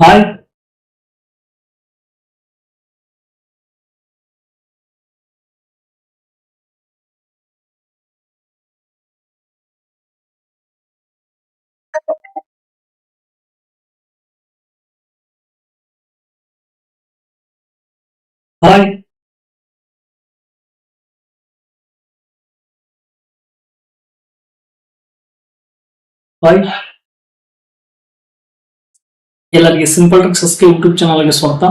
Hi. Hi. Hi. ಎಲ್ಲರಿಗೆ simple tricks YouTube ಚಾನಲ್ಗೆ ಸ್ವಾಗತ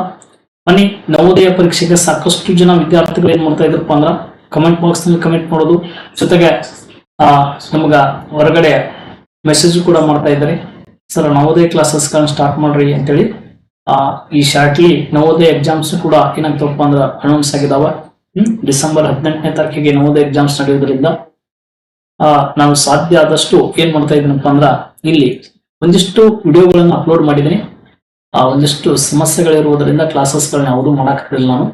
ಬನ್ನಿ, ನವೋದಯ ಪರೀಕ್ಷೆಗೆ ಸಾಕಷ್ಟು ಜನ ವಿದ್ಯಾರ್ಥಿಗಳು ಏನ್ ಮಾಡ್ತಾ ಇದ್ರಪ್ಪ ಅಂದ್ರ ಕಮೆಂಟ್ ಬಾಕ್ಸ್ನಲ್ಲಿ ಕಮೆಂಟ್ ಮಾಡೋದು. ಜೊತೆಗೆ ನಮಗ ಹೊರಗಡೆ ಮೆಸೇಜ್ ಕೂಡ ಮಾಡ್ತಾ ಇದ್ದಾರೆ. ಸರ್, ನವೋದಯ ಕ್ಲಾಸಸ್ ಗಳನ್ನ ಸ್ಟಾರ್ಟ್ ಮಾಡ್ರಿ ಅಂತೇಳಿ. ಆ, ಈ ಶಾರ್ಟ್ಲಿ ನವೋದಯ ಎಕ್ಸಾಮ್ಸ್ ಕೂಡ ಏನಾಗ್ತಪ್ಪ ಅಂದ್ರ ಅನೌನ್ಸ್ ಆಗಿದಾವ. ಡಿಸೆಂಬರ್ ಹದಿನೆಂಟನೇ ತಾರೀಕಿಗೆ ನವೋದಯ ಎಕ್ಸಾಮ್ಸ್ ನಡೆಯೋದ್ರಿಂದ ನಾನು ಸಾಧ್ಯ ಆದಷ್ಟು ಏನ್ ಮಾಡ್ತಾ ಇದ್ದೀನಪ್ಪ ಅಂದ್ರ ಇಲ್ಲಿ ಒಂದಿಷ್ಟು ವಿಡಿಯೋಗಳನ್ನ ಅಪ್ಲೋಡ್ ಮಾಡಿದ್ದೀನಿ. ಒಂದಿಷ್ಟು ಸಮಸ್ಯೆಗಳಿರುವುದರಿಂದ ಕ್ಲಾಸಸ್ಗಳನ್ನ ಯಾವುದು ಮಾಡಕ್ಕಾಗಲಿಲ್ಲ ನಾನು.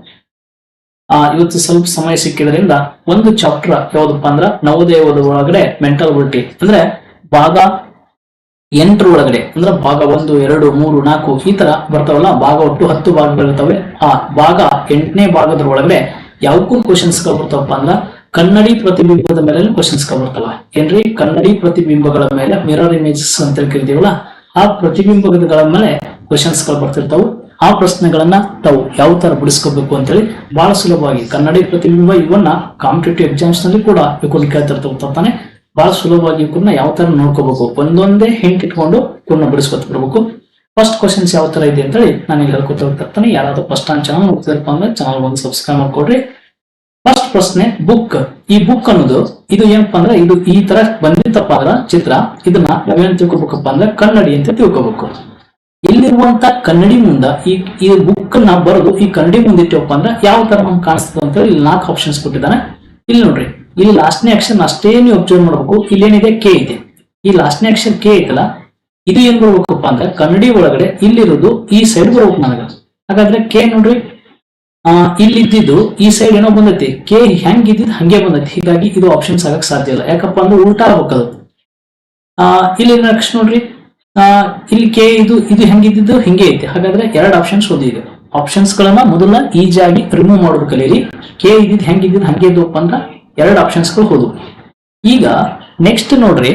ಆ, ಇವತ್ತು ಸ್ವಲ್ಪ ಸಮಯ ಸಿಕ್ಕಿದ್ರಿಂದ ಒಂದು ಚಾಪ್ಟರ್ ಯಾವ್ದಪ್ಪ ಅಂದ್ರ ನವೋದಯದ ಒಳಗಡೆ ಮೆಂಟಲ್ ಬಿಲಿಟಿ ಅಂದ್ರೆ ಭಾಗ ಎಂಟರ ಒಳಗಡೆ ಅಂದ್ರೆ ಭಾಗ ಒಂದು, ಎರಡು, ಮೂರು, ನಾಲ್ಕು ಈ ತರ ಬರ್ತಾವಲ್ಲ, ಭಾಗ ಒಟ್ಟು ಹತ್ತು ಭಾಗಗಳಿರ್ತವೆ ಆ ಭಾಗ ಎಂಟನೇ ಭಾಗದ ಒಳಗಡೆ ಯಾವಕ್ಕೂ ಕ್ವಶನ್ಸ್ ಬರ್ತಾವಪ್ಪ ಅಂದ್ರ ಕನ್ನಡಿ ಪ್ರತಿಬಿಂಬದ ಮೇಲೆ ಕ್ವಶನ್ಸ್ ಬರ್ತಾವ. ಏನ್ರಿ? ಕನ್ನಡಿ ಪ್ರತಿಬಿಂಬಗಳ ಮೇಲೆ ಮಿರರ್ ಇಮೇಜಸ್ ಅಂತ ಕರಿತೀವಲ್ಲ ಆ ಪ್ರತಿಬಿಂಬಗಳ ಮೇಲೆ ಕ್ವಶನ್ಸ್ಗಳು ಬರ್ತಿರ್ತಾವು. ಆ ಪ್ರಶ್ನೆಗಳನ್ನ ತಾವು ಯಾವ ತರ ಬಿಡಿಸ್ಕೋಬೇಕು ಅಂತೇಳಿ ಬಹಳ ಸುಲಭವಾಗಿ ಕನ್ನಡಿ ಪ್ರತಿಬಿಂಬ ಇವನ್ನ ಕಾಂಪಿಟೇಟಿವ್ ಎಕ್ಸಾಮ್ಸ್ನಲ್ಲಿ ಕೂಡ ಇವ್ಕೊಂಡು ಕೇಳ್ತಿರ್ತಾವ ಬಹಳ ಸುಲಭವಾಗಿ ಇವನ್ನ ಯಾವ ತರ ನೋಡ್ಕೋಬೇಕು. ಒಂದೊಂದೇ ಹಿಂಟ್ ಇಟ್ಕೊಂಡು ಇವನ್ನ ಬಿಡಿಸ್ಕೊತ ಬರ್ಬೇಕು. ಫಸ್ಟ್ ಕ್ವಶನ್ಸ್ ಯಾವ ತರ ಇದೆ ಅಂತೇಳಿ ನಾನು ಇಲ್ಲಿ ಹೇಳ್ಕೊತ ಹೋಗ್ತಿರ್ತಾನೆ ಯಾರಾದ್ರೂ ಫಸ್ಟ್ ಟೈಮ್ ಚಾನಲ್ ಹೋಗ್ತಿರ್ಪ ಅಂದ್ರೆ ಚಾನಲ್ ಒಂದು ಸಬ್ಸ್ಕ್ರೈಬ್ ಮಾಡ್ಕೊಡ್ರಿ. ಪ್ರಶ್ನೆ ಬುಕ್ ಈ ಬುಕ್ ಅನ್ನೋದು, ಇದು ಏನಪ್ಪಾ ಅಂದ್ರೆ ಇದು ಈ ತರ ಬಂದಿತ್ತಪ್ಪ ಅಂದ್ರ ಚಿತ್ರ, ಇದನ್ನ ನಾವೇನ್ ತಿಳ್ಕೊಬೇಕಪ್ಪ ಅಂದ್ರೆ ಕನ್ನಡಿ ಅಂತ ತಿಳ್ಕೊಬೇಕು. ಇಲ್ಲಿರುವಂತ ಕನ್ನಡಿ ಮುಂದ ಈ ಈ ಬುಕ್ನ ಬರೆದು ಈ ಕನ್ನಡಿ ಮುಂದೆ ಇಟ್ಟಿವಪ್ಪ ಅಂದ್ರೆ ಯಾವ ತರ ನಮ್ಗೆ ಕಾಣಿಸ್ತದೆ ಅಂತ ಹೇಳಿ ನಾಲ್ಕು ಆಪ್ಷನ್ಸ್ ಕೊಟ್ಟಿದ್ದಾನೆ. ಇಲ್ಲಿ ನೋಡ್ರಿ, ಇಲ್ಲಿ ಲಾಸ್ಟ್ನೇ ಆಕ್ಷನ್ ಅಷ್ಟೇ ನೀವು ಅಬ್ಸರ್ವ್ ಮಾಡ್ಬೇಕು. ಇಲ್ಲೇನಿದೆ ಕೆ ಇದೆ. ಈ ಲಾಸ್ಟ್ನೇ ಆಕ್ಷನ್ ಕೆ ಐತಲ್ಲ, ಇದು ಏನ್ ಬರ್ಬೇಕಪ್ಪ ಅಂದ್ರೆ ಕನ್ನಡಿ ಒಳಗಡೆ ಇಲ್ಲಿರೋದು ಈ ಸೈಡ್ ಬರ್ಬೇಕು ನನಗ. ಹಾಗಾದ್ರೆ ಕೆ ನೋಡ್ರಿ ಇಲ್ಲಿ ಇದ್ದಿದ್ದು ಈ ಸೈಡ್ ಏನೋ ಬಂದೈತಿ. ಕೆ ಹೆಂಗ್ ಇದ್ದಿದ್ ಹಂಗೆ ಬಂದೈತಿ. ಹೀಗಾಗಿ ಇದು ಆಪ್ಷನ್ಸ್ ಆಗಕ್ ಸಾಧ್ಯ ಇಲ್ಲ. ಯಾಕಪ್ಪ ಅಂದ್ರೆ ಉಲ್ಟಾ ಆಗ್ಬೇಕದು. ಆ, ಇಲ್ಲಿ ನೆಕ್ಸ್ಟ್ ನೋಡ್ರಿ? ಆ, ಇಲ್ಲಿ ಕೆ ಇದು ಇದು ಹೆಂಗಿದ್ದು ಹಿಂಗೆ ಐತಿ. ಹಾಗಾದ್ರೆ ಎರಡು ಆಪ್ಷನ್ಸ್ ಓದಿದೆ ಆಪ್ಷನ್ಸ್ ಗಳನ್ನ ಮೊದಲ ಈಜಿಯಾಗಿ ರಿಮೂವ್ ಮಾಡೋದು ಕಲೀರಿ. ಕೆ ಇದ್ದಿದ್ ಹೆಂಗಿದ್ದು ಹಂಗೆ ಇದ್ದಪ್ಪ ಅಂದ್ರ ಎರಡು ಆಪ್ಷನ್ಸ್ಗಳು ಹೋದು. ಈಗ ನೆಕ್ಸ್ಟ್ ನೋಡ್ರಿ.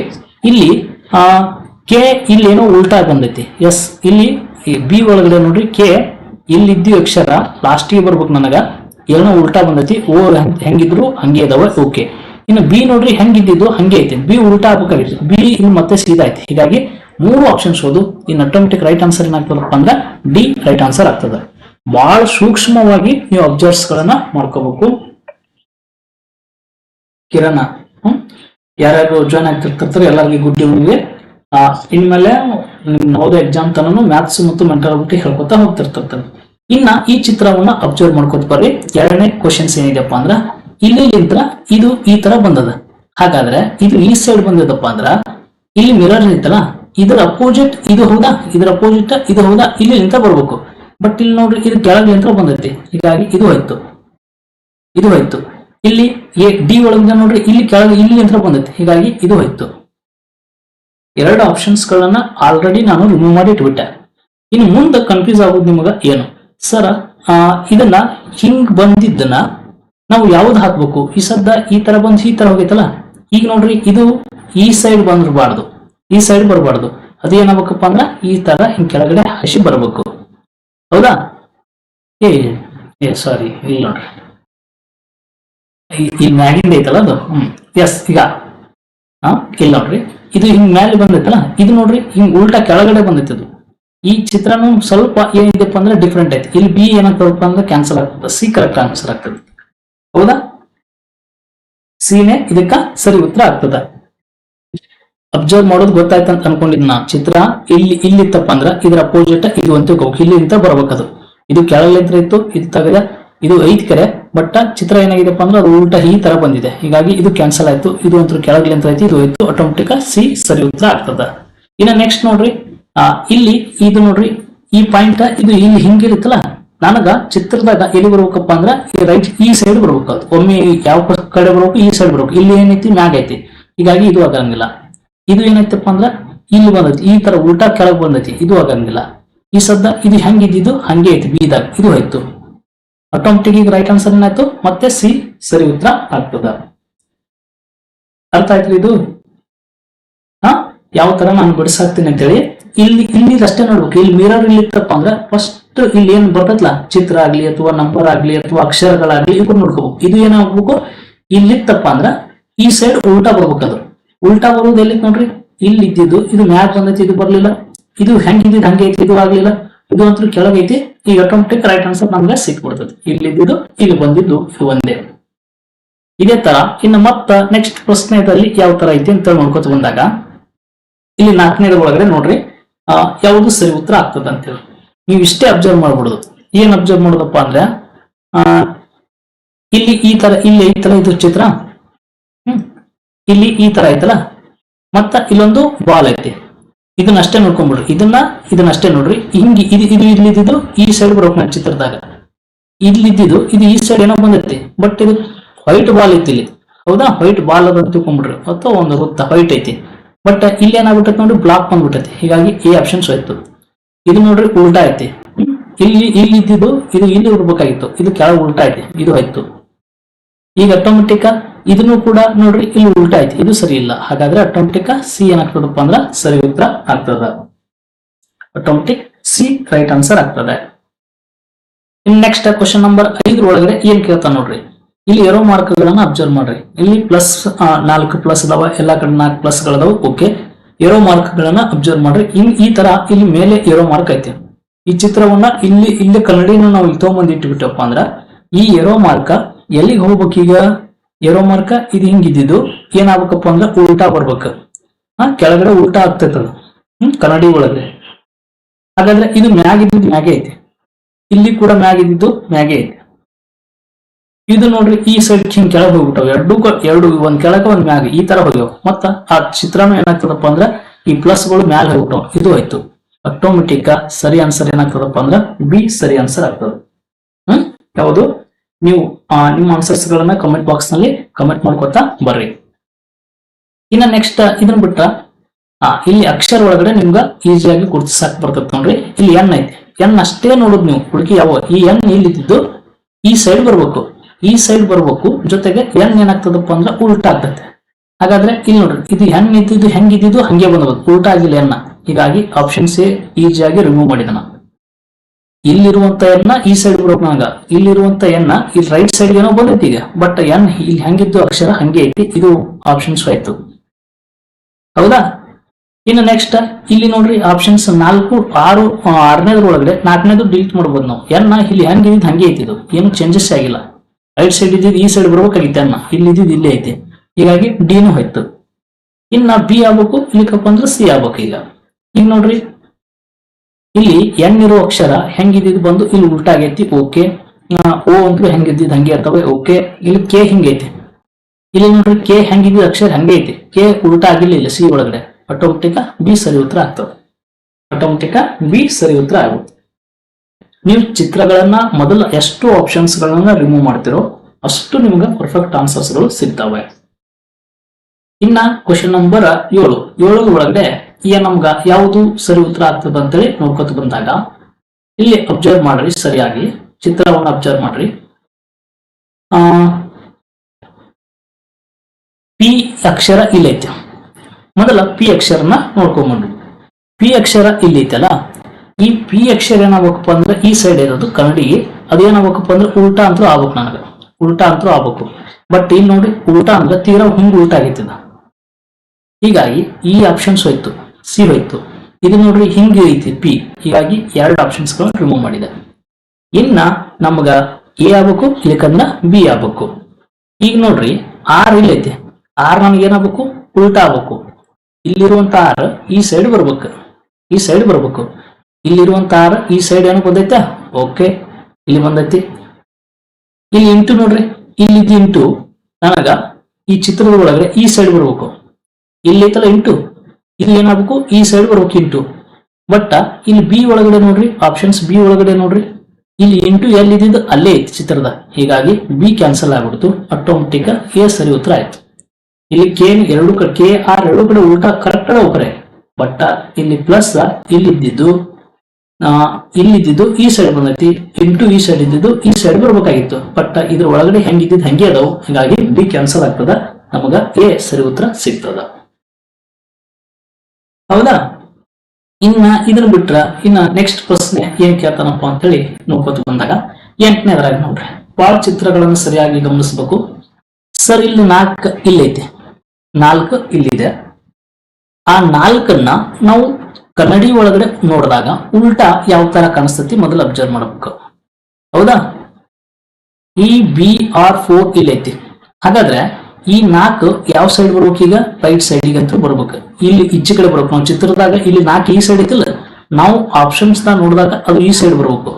ಇಲ್ಲಿ, ಆ, ಕೆ ಇಲ್ಲಿ ಏನೋ ಉಲ್ಟಾ ಬಂದೈತಿ. ಎಸ್ ಇಲ್ಲಿ ಬಿ ಒಳಗಡೆ ನೋಡ್ರಿ. ಕೆ ಇಲ್ಲಿ ಇದ್ದು ಅಕ್ಷರ ಲಾಸ್ಟಿಗೆ ಬರ್ಬೇಕು ನನಗ. ಏನೋ ಉಲ್ಟಾ ಬಂದೈತಿ, ಓ ಹೆಂಗ್- ಹೆಂಗಿದ್ರು, ಹಂಗೆ ಇದಾವೆ ಓಕೆ. ಇನ್ನು ಬಿ ನೋಡ್ರಿ ಹೆಂಗಿದ್ದು ಹಂಗೆ ಐತಿ. ಬಿ ಉಲ್ಟಾ ಆಗ್ಬೇಕಾಗಿತ್ತು ಬಿ ಇನ್ನು ಮತ್ತೆ ಸೀದಾ ಐತಿ. ಹೀಗಾಗಿ ಮೂರು ಆಪ್ಷನ್ಸ್ ಹೋದು ಇನ್ನು ಆಟೋಮೆಟಿಕ್ ರೈಟ್ ಆನ್ಸರ್ ಏನಾಗ್ತದಪ್ಪ ಅಂದ್ರೆ ಡಿ ರೈಟ್ ಆನ್ಸರ್ ಆಗ್ತದೆ. ಬಹಳ ಸೂಕ್ಷ್ಮವಾಗಿ ನೀವು ಅಬ್ಸರ್ವ್ಸ್ ಗಳನ್ನ ಮಾಡ್ಕೋಬೇಕು. ಕಿರಣ, ಹ್ಮ್? ಯಾರ್ಯಾರು ಜಾಯ್ನ್ ಆಗ್ತಿರ್ತಾರೆ ಎಲ್ಲರಿಗೂ ಗುಡ್ ಇವ್ನಿಗೆ ಆ ಇನ್ಮೇಲೆ ನಿಮ್ ನವೋದಯ ಎಕ್ಸಾಮ್ ತನೂ ಮ್ಯಾಥ್ಸ್ ಮತ್ತು ಮೆಂಟಲ್ ಬಗ್ಗೆ ಹೇಳ್ಕೊತಾ ಹೋಗ್ತಿರ್ತಾರೆ ಇನ್ನ ಈ ಚಿತ್ರವನ್ನ ಅಬ್ಸರ್ವ್ ಮಾಡ್ಕೊತ ಬರ್ರಿ. ಎರಡನೇ ಕ್ವಶನ್ಸ್ ಏನಿದೆಯಪ್ಪ ಅಂದ್ರ, ಇಲ್ಲಿ ನಿಂತ್ರ ಇದು ಈ ತರ ಬಂದದ. ಹಾಗಾದ್ರೆ ಇದು ಈ ಸೈಡ್ ಬಂದದಪ್ಪ ಅಂದ್ರ, ಇಲ್ಲಿ ಮಿರರ್ ಐತಲ್ಲ, ಇದರ ಅಪೋಸಿಟ್ ಇದು ಹೌದಾ? ಇದರ ಅಪೋಸಿಟ್ ಇದು ಹೌದಾ? ಇಲ್ಲಿ ನಿಂತ ಬರ್ಬೇಕು. ಬಟ್ ಇಲ್ಲಿ ನೋಡ್ರಿ, ಇದು ಕೆಳಗೆ ನಿಂತ್ರ ಬಂದೈತಿ. ಹೀಗಾಗಿ ಇದು ಹೋಯ್ತು. ಇದು ಹೋಯ್ತು. ಇಲ್ಲಿ ಎ, ಡಿ ಒಳಗಿಂದ ನೋಡ್ರಿ, ಇಲ್ಲಿ ಕೆಳಗೆ ಇಲ್ಲಿ ಯಂತ್ರ ಬಂದೈತಿ. ಹೀಗಾಗಿ ಇದು ಹೋಯ್ತು. ಎರಡು ಆಪ್ಷನ್ಸ್ ಗಳನ್ನ ಆಲ್ರೆಡಿ ನಾನು ರಿಮೂವ್ ಮಾಡಿ ಇಟ್ಬಿಟ್ಟೆ ಇನ್ನು ಮುಂದೆ ಕನ್ಫ್ಯೂಸ್ ಆಗೋದು ನಿಮಗ ಏನು? ಸರ್ ಇದನ್ನ ಹಿಂಗ್ ಬಂದಿದ್ದನ್ನ ನಾವು ಯಾವ್ದು ಹಾಕ್ಬೇಕು? ಈ ಸದ್ದ ಈ ತರ ಬಂದ್ ಈ ತರ ಹೋಗೈತಲ್ಲ? ಈಗ ನೋಡ್ರಿ, ಇದು ಈ ಸೈಡ್ ಬಂದಿರಬಾರ್ದು. ಈ ಸೈಡ್ ಬರಬಾರ್ದು. ಅದೇನಾಗಬೇಕಪ್ಪ ಅಂದ್ರೆ ಈ ತರ ಹಿಂಗ್ ಕೆಳಗಡೆ ಹಸಿ ಬರಬೇಕು. ಹೌದಾ? ಏ ಏ ಸಾರಿ ಇಲ್ಲಿ ನೋಡ್ರಿ. ಈ ಮ್ಯಾಗಿಂದ ಐತಲ್ಲ ಅದು? ಹ್ಮ್. ಎಸ್ ಈಗ. ಹಾ, ಇಲ್ಲಿ ನೋಡ್ರಿ. ಇದು ಹಿಂಗ್ ಮೇಲೆ ಬಂದೈತಲ್ಲ? ಇದು ನೋಡ್ರಿ, ಹಿಂಗ್ ಉಲ್ಟಾ ಕೆಳಗಡೆ ಬಂದೈತೆ ಅದು. ಈ ಚಿತ್ರನು ಸ್ವಲ್ಪ ಏನಿದೆಪ್ಪ ಅಂದ್ರೆ ಡಿಫ್ರೆಂಟ್ ಐತಿ ಇಲ್ಲಿ ಬಿ ಏನಾಗ್ತದಪ್ಪ ಅಂದ್ರೆ ಕ್ಯಾನ್ಸಲ್ ಆಗ್ತದೆ. ಸಿ ಕರೆಕ್ಟ್ ಆನ್ಸರ್ ಆಗ್ತದೆ. ಹೌದಾ? ಸಿನೇ ಇದಕ್ಕ ಸರಿ ಉತ್ತರ ಆಗ್ತದ. ಅಬ್ಸರ್ವ್ ಮಾಡೋದು ಗೊತ್ತಾಯ್ತು ಅಂತ ಅನ್ಕೊಂಡಿದ್ ನಾ. ಚಿತ್ರ ಇಲ್ಲಿ, ಇಲ್ಲಿತ್ತಪ್ಪ ಅಂದ್ರ ಇದ್ರ ಅಪೋಸಿಟ್ ಇದು ಅಂತ ಹೋಗಿ. ಇಲ್ಲಿ ಅಂತ ಬರ್ಬೇಕದು. ಇದು ಕೆಳಗಿಂತ ಇತ್ತು, ಇದು ತಗದ ಇದು ಐದು ಕೆರೆ, ಬಟ್ ಚಿತ್ರ ಏನಾಗಿದೆಪ್ಪ ಅಂದ್ರೆ ಅದು ಉಲ್ಟಾ ಈ ತರ ಬಂದಿದೆ. ಹೀಗಾಗಿ ಇದು ಕ್ಯಾನ್ಸಲ್ ಆಯ್ತು. ಇದು ಅಂತೂ ಕೆಳಗೆ ಅಂತ ಐತಿ, ಇದು ಹೋಯ್ತು. ಆಟೋಮೆಟಿಕ್ ಸಿ ಸರಿ ಉತ್ತರ ಆಗ್ತದ. ಇನ್ನ ನೆಕ್ಸ್ಟ್ ನೋಡ್ರಿ. ಇಲ್ಲಿ ಇದು ನೋಡ್ರಿ. ಈ ಪಾಯಿಂಟ್ ಇದು ಇಲ್ಲಿ ಹಿಂಗಿರುತ್ತಲ್ಲ ನನಗ ಚಿತ್ರದಾಗ ಎಲ್ಲಿ ಬರ್ಬೇಕಪ್ಪ ಅಂದ್ರ ಈ ರೈಟ್ ಈ ಸೈಡ್ ಬರ್ಬೇಕು. ಒಮ್ಮೆ ಯಾವ ಕಡೆ ಬರ್ಬೇಕು, ಈ ಸೈಡ್ ಬರ್ಬೇಕು. ಇಲ್ಲಿ ಏನೈತಿ, ಮ್ಯಾಗ್ ಐತಿ. ಹೀಗಾಗಿ ಇದು ಆಗಂಗಿಲ್ಲ. ಇದು ಏನೈತಪ್ಪ ಅಂದ್ರ ಇಲ್ಲಿ ಬಂದೈತಿ. ಈ ತರ ಉಲ್ಟಾ ಕೆಳಗೆ ಬಂದೈತಿ. ಇದು ಆಗಂಗಿಲ್ಲ. ಈ ಸದ್ದ ಇದು ಹೆಂಗಿದ್ದು ಹಂಗೆ ಐತಿ. ಬೀದಾಗ. ಇದು ಹೋಯ್ತು. ಆಟೋಮೆಟಿಕ್ ಈಗ ರೈಟ್ ಆನ್ಸರ್ ಏನಾಯ್ತು? ಮತ್ತೆ ಸಿ ಸರಿ ಉತ್ತರ ಆಗ್ತದ. ಅರ್ಥ ಆಯ್ತು ಇದು? ಹಾ? ಯಾವ ತರ ನಾನು ಬಿಡಿಸಾಕ್ತೀನಿ ಅಂತೇಳಿ. ಇಲ್ಲಿ ಇಲ್ಲಿ ಅಷ್ಟೇ ನೋಡ್ಬೇಕು. ಇಲ್ಲಿ ಮಿರರ್ ಇಲ್ಲಿ ಇತ್ತಪ್ಪ ಅಂದ್ರೆ ಫಸ್ಟ್ ಇಲ್ಲಿ ಏನ್ ಬರ್ತದಲ್ಲ ಚಿತ್ರ ಆಗ್ಲಿ ಅಥವಾ ನಂಬರ್ ಆಗ್ಲಿ ಅಥವಾ ಅಕ್ಷರಗಳಾಗ್ಲಿ ಇವ್ರು ನೋಡ್ಕೋಬೇಕು. ಇದು ಏನಾಗ್ಬೇಕು ಇಲ್ಲಿತ್ತಪ್ಪ ಅಂದ್ರ ಈ ಸೈಡ್ ಉಲ್ಟಾ ಬರ್ಬೇಕು ಅದು. ಉಲ್ಟಾ ಬರುವುದು ಎಲ್ಲಿ ನೋಡ್ರಿ? ಇಲ್ಲಿ ಇದ್ದಿದ್ದು ಇದು ಮ್ಯಾಚ್ ಬಂದೈತಿ, ಇದು ಬರ್ಲಿಲ್ಲ. ಇದು ಹೆಂಗಿದ್ದು ಹಂಗೆ ಐತಿ, ಇದು ಆಗ್ಲಿಲ್ಲ. ಇದು ಅಂತೂ ಕೆಳಗೈತಿ. ಈ ಆಟೋಮೆಟಿಕ್ ರೈಟ್ ಆನ್ಸರ್ ನಮ್ಗೆ ಸಿಕ್ಬಿಡ್ತದೆ. ಇಲ್ಲಿದ್ದು ಇಲ್ಲಿ ಬಂದಿದ್ದು ಒಂದೇ. ಇದೇ ತರ, ಇನ್ನು ಮತ್ತ ನೆಕ್ಸ್ಟ್ ಪ್ರಶ್ನೆದಲ್ಲಿ ಯಾವ ತರ ಐತಿ ಅಂತ ನೋಡ್ಕೊತ ಬಂದಾಗ, ಇಲ್ಲಿ ನಾಲ್ಕನೇದ ಒಳಗಡೆ ನೋಡ್ರಿ. ಯಾವುದು ಸರಿ ಉತ್ತರ ಆಗ್ತದ ಅಂತೇಳಿ ನೀವು ಇಷ್ಟೇ ಅಬ್ಸರ್ವ್ ಮಾಡ್ಬಿಡುದು. ಏನ್ ಅಬ್ಸರ್ವ್ ಮಾಡೋದಪ್ಪ ಅಂದ್ರೆ ಇಲ್ಲಿ ಈ ತರ, ಇಲ್ಲಿ ಈ ತರ ಇದು ಚಿತ್ರ. ಹ್ಮ್. ಇಲ್ಲಿ ಈ ತರ ಐತಲ್ಲ. ಮತ್ತ ಇಲ್ಲೊಂದು ಬಾಲ್ ಐತಿ. ಇದನ್ನ ಅಷ್ಟೇ ನೋಡ್ಕೊಂಡ್ಬಿಡ್ರಿ. ಇದನ್ನ ಇದನ್ನ ಅಷ್ಟೇ ನೋಡ್ರಿ. ಹಿಂಗೆ ಇದು ಇದು ಇಲ್ಲಿದ್ದು ಈ ಸೈಡ್ ಬರ್ಬೇಕು ಚಿತ್ರದಾಗ. ಇಲ್ಲಿದ್ದು ಇದು ಈ ಸೈಡ್ ಏನೋ ಬಂದೈತಿ ಬಟ್ ಇದು ವೈಟ್ ಬಾಲ್ ಐತಿ ಇಲ್ಲಿ. ಹೌದಾ? ವೈಟ್ ಬಾಲ್ ಅದ ತಿಳ್ಕೊಂಡ್ಬಿಡ್ರಿ ಅಥವಾ ಒಂದು ವೃತ್ತ ವೈಟ್ ಐತಿ. ಬಟ್ ಇಲ್ಲಿ ಏನಾಗ್ಬಿಟ್ಟೈತಿ ನೋಡಿ ಬ್ಲಾಕ್ ಬಂದ್ಬಿಟ್ಟೈತಿ. ಹೀಗಾಗಿ ಎ ಆಪ್ಷನ್ಸ್ ಆಯ್ತು ಇದು ನೋಡ್ರಿ ಉಲ್ಟಾ ಐತಿ? ಇಲ್ಲಿ ಇಲ್ಲಿ ಇದು ಇಲ್ಲಿ ಇರ್ಬೇಕಾಗಿತ್ತು ಇದು ಕೆಳಗೆ ಉಲ್ಟಾ ಐತಿ ಇದು ಆಯ್ತು ಈಗ ಆಟೋಮೆಟಿಕ್ ಇದನ್ನು ಕೂಡ ನೋಡ್ರಿ, ಇಲ್ಲಿ ಉಲ್ಟಾ ಐತಿ. ಇದು ಸರಿ ಇಲ್ಲ. ಹಾಗಾದ್ರೆ ಅಟೋಮೆಟಿಕ್ ಸಿ ಏನಾಗ್ತದಪ್ಪ ಅಂದ್ರ ಸರಿ ಉತ್ತರ ಆಗ್ತದ. ಅಟೋಮೆಟಿಕ್ ಸಿ ರೈಟ್ ಆನ್ಸರ್ ಆಗ್ತದೆ. ಇನ್ ನೆಕ್ಸ್ಟ್ ಕ್ವಶನ್ ನಂಬರ್ ಐದರ ಒಳಗಡೆ ಏನ್ ಕೇಳ್ತಾನ ನೋಡ್ರಿ? ಇಲ್ಲಿ ಎರೋ ಮಾರ್ಕ್ ಗಳನ್ನ ಅಬ್ಸರ್ವ್ ಮಾಡ್ರಿ. ಇಲ್ಲಿ ಪ್ಲಸ್ ನಾಲ್ಕು ಪ್ಲಸ್ ಅದಾವ, ಎಲ್ಲಾ ಕಡೆ ನಾಲ್ಕು ಪ್ಲಸ್ ಗಳದಾವ ಓಕೆ ಎರೋ ಮಾರ್ಕ್ ಗಳನ್ನ ಅಬ್ಸರ್ವ್ ಮಾಡ್ರಿ. ಇಲ್ಲಿ ಈ ತರ ಇಲ್ಲಿ ಮೇಲೆ ಎರೋ ಮಾರ್ಕ್ ಐತಿ. ಈ ಚಿತ್ರವನ್ನ ಇಲ್ಲಿ ಇಲ್ಲಿ ಕನ್ನಡಿನ ನಾವು ಇಲ್ಲಿ ತಗೊಂಬಂದು ಇಟ್ಬಿಟ್ಟಪ್ಪ ಅಂದ್ರ, ಈ ಎರೋ ಮಾರ್ಕ್ ಎಲ್ಲಿಗೆ ಹೋಗ್ಬೇಕೀಗ? ಎರೋ ಮಾರ್ಕ ಇದು ಹಿಂಗಿದ್ದು ಏನಾಗ್ಬೇಕಪ್ಪ ಅಂದ್ರೆ ಉಲ್ಟಾ ಬರ್ಬೇಕು. ಹಾ, ಕೆಳಗಡೆ ಉಲ್ಟಾ ಆಗ್ತೈತದ ಹ್ಮ್, ಕನ್ನಡಿ ಒಳಗೆ. ಹಾಗಾದ್ರೆ ಇದು ಮ್ಯಾಗಿದ್ದು ಮ್ಯಾಗೆ ಐತಿ. ಇಲ್ಲಿ ಕೂಡ ಮ್ಯಾಗಿದ್ದು ಮ್ಯಾಗೆ ಐತಿ. ಇದು ನೋಡ್ರಿ, ಈ ಸೈಡ್ ಹಿಂಗ್ ಕೆಳಗೆ ಹೋಗ್ಬಿಟ್ಟವ್. ಎರಡು ಎರಡು, ಒಂದ್ ಕೆಳಗೆ, ಒಂದ್ ಮ್ಯಾಗ ಈ ತರ ಹೋಗ್ಯಾವ. ಮತ್ತ ಆ ಚಿತ್ರನೂ ಏನಾಗ್ತದಪ್ಪ ಅಂದ್ರ ಈ ಪ್ಲಸ್ಗಳು ಮ್ಯಾಲ ಹೋಗ್ಬಿಟ್ಟವ್. ಇದು ಆಯ್ತು ಆಟೋಮೆಟಿಕ್ ಸರಿ ಆನ್ಸರ್ ಏನಾಗ್ತದಪ್ಪ ಅಂದ್ರ ಬಿ ಸರಿ ಆನ್ಸರ್ ಆಗ್ತದೆ. ಹ್ಮ್, ಯಾವುದು? ನೀವು ನಿಮ್ಮ ಆನ್ಸರ್ಸ್ ಗಳನ್ನ ಕಮೆಂಟ್ ಬಾಕ್ಸ್ನಲ್ಲಿ ಕಮೆಂಟ್ ಮಾಡ್ಕೊತಾ ಬರ್ರಿ. ಇನ್ನ ನೆಕ್ಸ್ಟ್ ಇದನ್ ಬಿಟ್ಟ ಇಲ್ಲಿ ಅಕ್ಷರ ಒಳಗಡೆ ನಿಮ್ಗ ಈಸಿಯಾಗಿ ಗುರುತಿಸಾಕ್ ಬರ್ತದೆ ನೋಡ್ರಿ. ಇಲ್ಲಿ ಎನ್ ಐತಿ. ಎನ್ ಅಷ್ಟೇ ನೋಡುದು ನೀವು. ಹುಡುಕಿ ಯಾವ, ಈ ಎನ್ ಇಲ್ಲಿದ್ದು ಈ ಸೈಡ್ ಬರ್ಬೇಕು. ಈ ಸೈಡ್ ಬರ್ಬೇಕು. ಜೊತೆಗೆ ಎನ್ ಏನಾಗ್ತದಪ್ಪ ಅಂದ್ರೆ ಉಲ್ಟಾ ಆಗ್ತದೆ ಹಾಗಾದ್ರೆ ಇಲ್ಲಿ ನೋಡ್ರಿ, ಇದು ಹೆಂಗ್ ಇದ್ದಿದ್ದು ಹೆಂಗಿದ್ದು ಹಂಗೆ ಬಂದದ್ದು ಉಲ್ಟಾ ಆಗಿಲ್ಲ ಎನ್ನ ಹೀಗಾಗಿ ಆಪ್ಷನ್ ಸಿ ಈಸಿಯಾಗಿ ರಿಮೂವ್ ಮಾಡಿದ ನಾನು. ಇಲ್ಲಿರುವಂತ ಎನ್ನ ಈ ಸೈಡ್ ಬರ್ಬೇಕು ನಂಗ ಇಲ್ಲಿರುವಂತ ಎನ್ನ ಇಲ್ಲಿ ರೈಟ್ ಸೈಡ್ ಏನೋ ಬಂದೈತಿ ಈಗ. ಬಟ್ ಎನ್ ಇಲ್ಲಿ ಹೆಂಗಿದ್ದು ಅಕ್ಷರ ಹಂಗೆ ಐತಿ. ಇದು ಆಪ್ಷನ್ಸ್ ಆಯ್ತು. ಹೌದಾ? ಇನ್ನು ನೆಕ್ಸ್ಟ್ ಇಲ್ಲಿ ನೋಡ್ರಿ ಆಪ್ಷನ್ಸ್ ನಾಲ್ಕು, ಆರು ಆರನೇದ್ರೊಳಗಡೆ ನಾಲ್ಕನೇದು ಡಿಲೀಟ್ ಮಾಡ್ಬೋದು ನಾವು. ಎನ್ನ ಇಲ್ಲಿ ಹೆಂಗ್ ಇದ್ ಹಂಗೆ ಐತಿ ಇದು. ಏನು ಚೇಂಜಸ್ ಆಗಿಲ್ಲ. ರೈಟ್ ಸೈಡ್ ಇದ್ದಿದ್ದು ಈ ಸೈಡ್ ಬರ್ಬೇಕಾಗಿತ್ತು ಎನ್ನ. ಇಲ್ಲಿ ಇದ್ದಿದ್ದು ಇಲ್ಲೇ ಐತಿ. ಹೀಗಾಗಿ ಡಿನೂ ಹೋಯ್ತು. ಇನ್ನ ಬಿ ಆಗ್ಬೇಕು. ಇಲ್ಲಿಕಪ್ಪ ಅಂದ್ರೆ ಸಿ ಆಗ್ಬೇಕು ಈಗ. ಈಗ ನೋಡ್ರಿ ಇಲ್ಲಿ ಎನ್ ಇರೋ ಅಕ್ಷರ ಹೆಂಗಿದ್ದು ಬಂದು ಇಲ್ಲಿ ಉಲ್ಟಾಗೈತಿ ಓಕೆ. ಓ ಅಂದ್ರೆ ಹೆಂಗಿದ್ದಿದ್ದು ಹಂಗೆ ಇರ್ತವೆ, ಓಕೆ. ಇಲ್ಲಿ ಕೆ ಹಿಂಗೈತಿ ಇಲ್ಲಿ ನೋಡ್ರಿ ಕೆ ಹೆಂಗಿದ್ದ ಅಕ್ಷರ ಹಂಗೆ ಐತಿ. ಕೆ ಉಲ್ಟಾ ಆಗಿಲ್ಲ ಸಿ ಒಳಗಡೆ. ಆಟೋಮೆಟಿಕ್ ಬಿ ಸರಿ ಉತ್ತರ ಆಗ್ತದೆ ಆಟೋಮೆಟಿಕ್ ಬಿ ಸರಿ ಉತ್ತರ ಆಗುತ್ತೆ. ನೀವು ಚಿತ್ರಗಳನ್ನ ಮೊದಲ ಎಷ್ಟು ಆಪ್ಷನ್ಸ್ ಗಳನ್ನ ರಿಮೂವ್ ಮಾಡ್ತಿರೋ ಅಷ್ಟು ನಿಮ್ಗೆ ಪರ್ಫೆಕ್ಟ್ ಆನ್ಸರ್ಸ್ಗಳು ಸಿಗ್ತವೆ. ಇನ್ನ ಕ್ವಶನ್ ನಂಬರ್ ಏಳು. ಏಳು ಒಳಗಡೆ ಏನ್ ನಮ್ಗ ಯಾವುದು ಸರಿ ಉತ್ತರ ಆಗ್ತದೆ ಅಂತೇಳಿ ನೋಡ್ಕೊತ ಬಂದಾಗ, ಇಲ್ಲಿ ಅಬ್ಸರ್ವ್ ಮಾಡ್ರಿ ಸರಿಯಾಗಿ. ಚಿತ್ರವನ್ನ ಅಬ್ಸರ್ವ್ ಮಾಡ್ರಿ. ಪಿ ಅಕ್ಷರ ಇಲ್ಲೈತೆ. ಮೊದಲ ಪಿ ಅಕ್ಷರನ ನೋಡ್ಕೊಂಡ್ಬಂದು ಪಿ ಅಕ್ಷರ ಇಲ್ಲೈತಲ್ಲ, ಈ ಪಿ ಅಕ್ಷರ ಏನಾಗ್ಬೇಕಪ್ಪ ಅಂದ್ರೆ ಈ ಸೈಡ್ ಇರೋದು ಕನ್ನಡಿಗೆ ಅದೇನಾಗ್ಬೇಕಪ್ಪ ಅಂದ್ರೆ ಉಲ್ಟಾ ಅಂತೂ ಆಗ್ಬೇಕು ನನಗೆ. ಉಲ್ಟಾ ಅಂತೂ ಆಗ್ಬೇಕು. ಬಟ್ ಇಲ್ಲಿ ನೋಡಿ ಉಲ್ಟಾ ಅಂದ್ರೆ ತೀರಾ ಹಿಂಗ್ ಉಲ್ಟಾ ಆಗೈತಿದ ಹೀಗಾಗಿ ಈ ಆಪ್ಷನ್ಸ್ ಹೋಯ್ತು. ಸಿ ಇತ್ತು ಇದು ನೋಡ್ರಿ ಹಿಂಗೆ ಐತಿ ಪಿ ಹೀಗಾಗಿ ಎರಡು ಆಪ್ಷನ್ಸ್ ಗಳನ್ನ ರಿಮೂವ್ ಮಾಡಿದೆ. ಇನ್ನ ನಮಗ ಎ ಆಗ್ಬೇಕು ಇಲ್ಲಕಂದ್ರ ಬಿ ಆಗ್ಬೇಕು. ಈಗ ನೋಡ್ರಿ ಆರ್ ಇಲ್ಲೈತಿ ಆರ್ ನಮ್ಗೆ ಏನಾಗ್ಬೇಕು? ಉಲ್ಟಾ ಆಗ್ಬೇಕು. ಇಲ್ಲಿರುವಂತ ಆರ್ ಈ ಸೈಡ್ ಬರ್ಬೇಕು. ಈ ಸೈಡ್ ಬರ್ಬೇಕು. ಇಲ್ಲಿರುವಂತ ಆರ್ ಈ ಸೈಡ್ ಏನಕ್ಕೆ ಬಂದೈತೆ? ಓಕೆ ಇಲ್ಲಿ ಬಂದೈತಿ. ಇಲ್ಲಿ ಇಂಟು ನೋಡ್ರಿ. ಇಲ್ಲಿ ಇಂಟು ನನಗ ಈ ಚಿತ್ರದ ಒಳಗಡೆ ಈ ಸೈಡ್ ಬರ್ಬೇಕು. ಇಲ್ಲಿ ಐತಲ್ಲ ಇಂಟು ಇಲ್ಲಿ ಏನಾಗಬೇಕು? ಈ ಸೈಡ್ ಬರ್ಬೇಕು ಇಂಟು ಬಟ್ ಇಲ್ಲಿ ಬಿ ಒಳಗಡೆ ನೋಡ್ರಿ ಆಪ್ಷನ್ಸ್ ಬಿ ಒಳಗಡೆ ನೋಡ್ರಿ. ಇಲ್ಲಿ ಇಂಟು ಎಲ್ ಇದ್ದಿದ್ದು ಅಲ್ಲೇ ಐತಿ ಚಿತ್ರದ. ಹೀಗಾಗಿ ಬಿ ಕ್ಯಾನ್ಸಲ್ ಆಗ್ಬಿಡ್ತು. ಆಟೋಮೆಟಿಕ್ ಎ ಸರಿ ಉತ್ತರ ಆಯ್ತು. ಇಲ್ಲಿ ಕೆ ಎರಡು ಕೆ ಆರ್ ಎರಡು ಕಡೆ ಉಲ್ಟಾ ಕರೆಕ್ಟ್ ಹೋಗ್ರೆ ಬಟ್ ಇಲ್ಲಿ ಪ್ಲಸ್ ಇಲ್ಲಿ ಇದ್ದಿದ್ದು ಆ, ಇಲ್ಲಿದ್ದು ಈ ಸೈಡ್ ಬಂದೈತಿ. ಇಂಟು ಈ ಸೈಡ್ ಇದ್ದಿದ್ದು ಈ ಸೈಡ್ ಬರ್ಬೇಕಾಗಿತ್ತು. ಬಟ್ ಇದ್ರ ಒಳಗಡೆ ಹೆಂಗಿದ್ದಿದ್ದು ಹಂಗೆ ಅದಾವು. ಹೀಗಾಗಿ ಬಿ ಕ್ಯಾನ್ಸಲ್ ಆಗ್ತದ. ನಮಗ ಎ ಸರಿ ಉತ್ತರ ಸಿಗ್ತದ. ಹೌದಾ? ಇನ್ನ ಇದನ್ನ ಬಿಟ್ರ ಇನ್ನ ನೆಕ್ಸ್ಟ್ ಪ್ರಶ್ನೆ ಏನ್ ಕೇಳ್ತಾನಪ್ಪ ಅಂತೇಳಿ ನೋಡ್ಕೊತ ಬಂದಾಗ ಎಂಟನೇದ್ರಾಗ ನೋಡ್ರಿ. ಬಾಳ ಚಿತ್ರಗಳನ್ನು ಸರಿಯಾಗಿ ಗಮನಿಸಬೇಕು. ಸರ್, ಇಲ್ಲಿ ನಾಲ್ಕು ಇಲ್ಲೈತೆ. ನಾಲ್ಕು ಇಲ್ಲಿದೆ. ಆ ನಾಲ್ಕನ್ನ ನಾವು ಕನ್ನಡಿ ಒಳಗಡೆ ನೋಡಿದಾಗ ಉಲ್ಟಾ ಯಾವ ತರ ಕಾಣಿಸ್ತತಿ ಮೊದಲು ಅಬ್ಸರ್ವ್ ಮಾಡ್ಬೇಕು. ಹೌದಾ? ಈ ಬಿ ಆರ್ ಫೋರ್ ಇಲ್ಲೈತಿ. ಹಾಗಾದ್ರೆ ಈ ನಾಲ್ಕು ಯಾವ ಸೈಡ್ ಬರ್ಬೇಕು ಈಗ? ರೈಟ್ ಸೈಡಿಗೆ ಅಂತ ಬರ್ಬೇಕು. ಇಲ್ಲಿ ಈಚೆ ಕಡೆ ಬರ್ಬೇಕು. ನಾವು ಚಿತ್ರದಾಗ ಇಲ್ಲಿ ನಾಲ್ಕು ಈ ಸೈಡ್ ಐತಿಲ್ಲ, ನಾವು ಆಪ್ಷನ್ಸ್ನ ನೋಡಿದಾಗ ಅದು ಈ ಸೈಡ್ ಬರ್ಬೇಕು.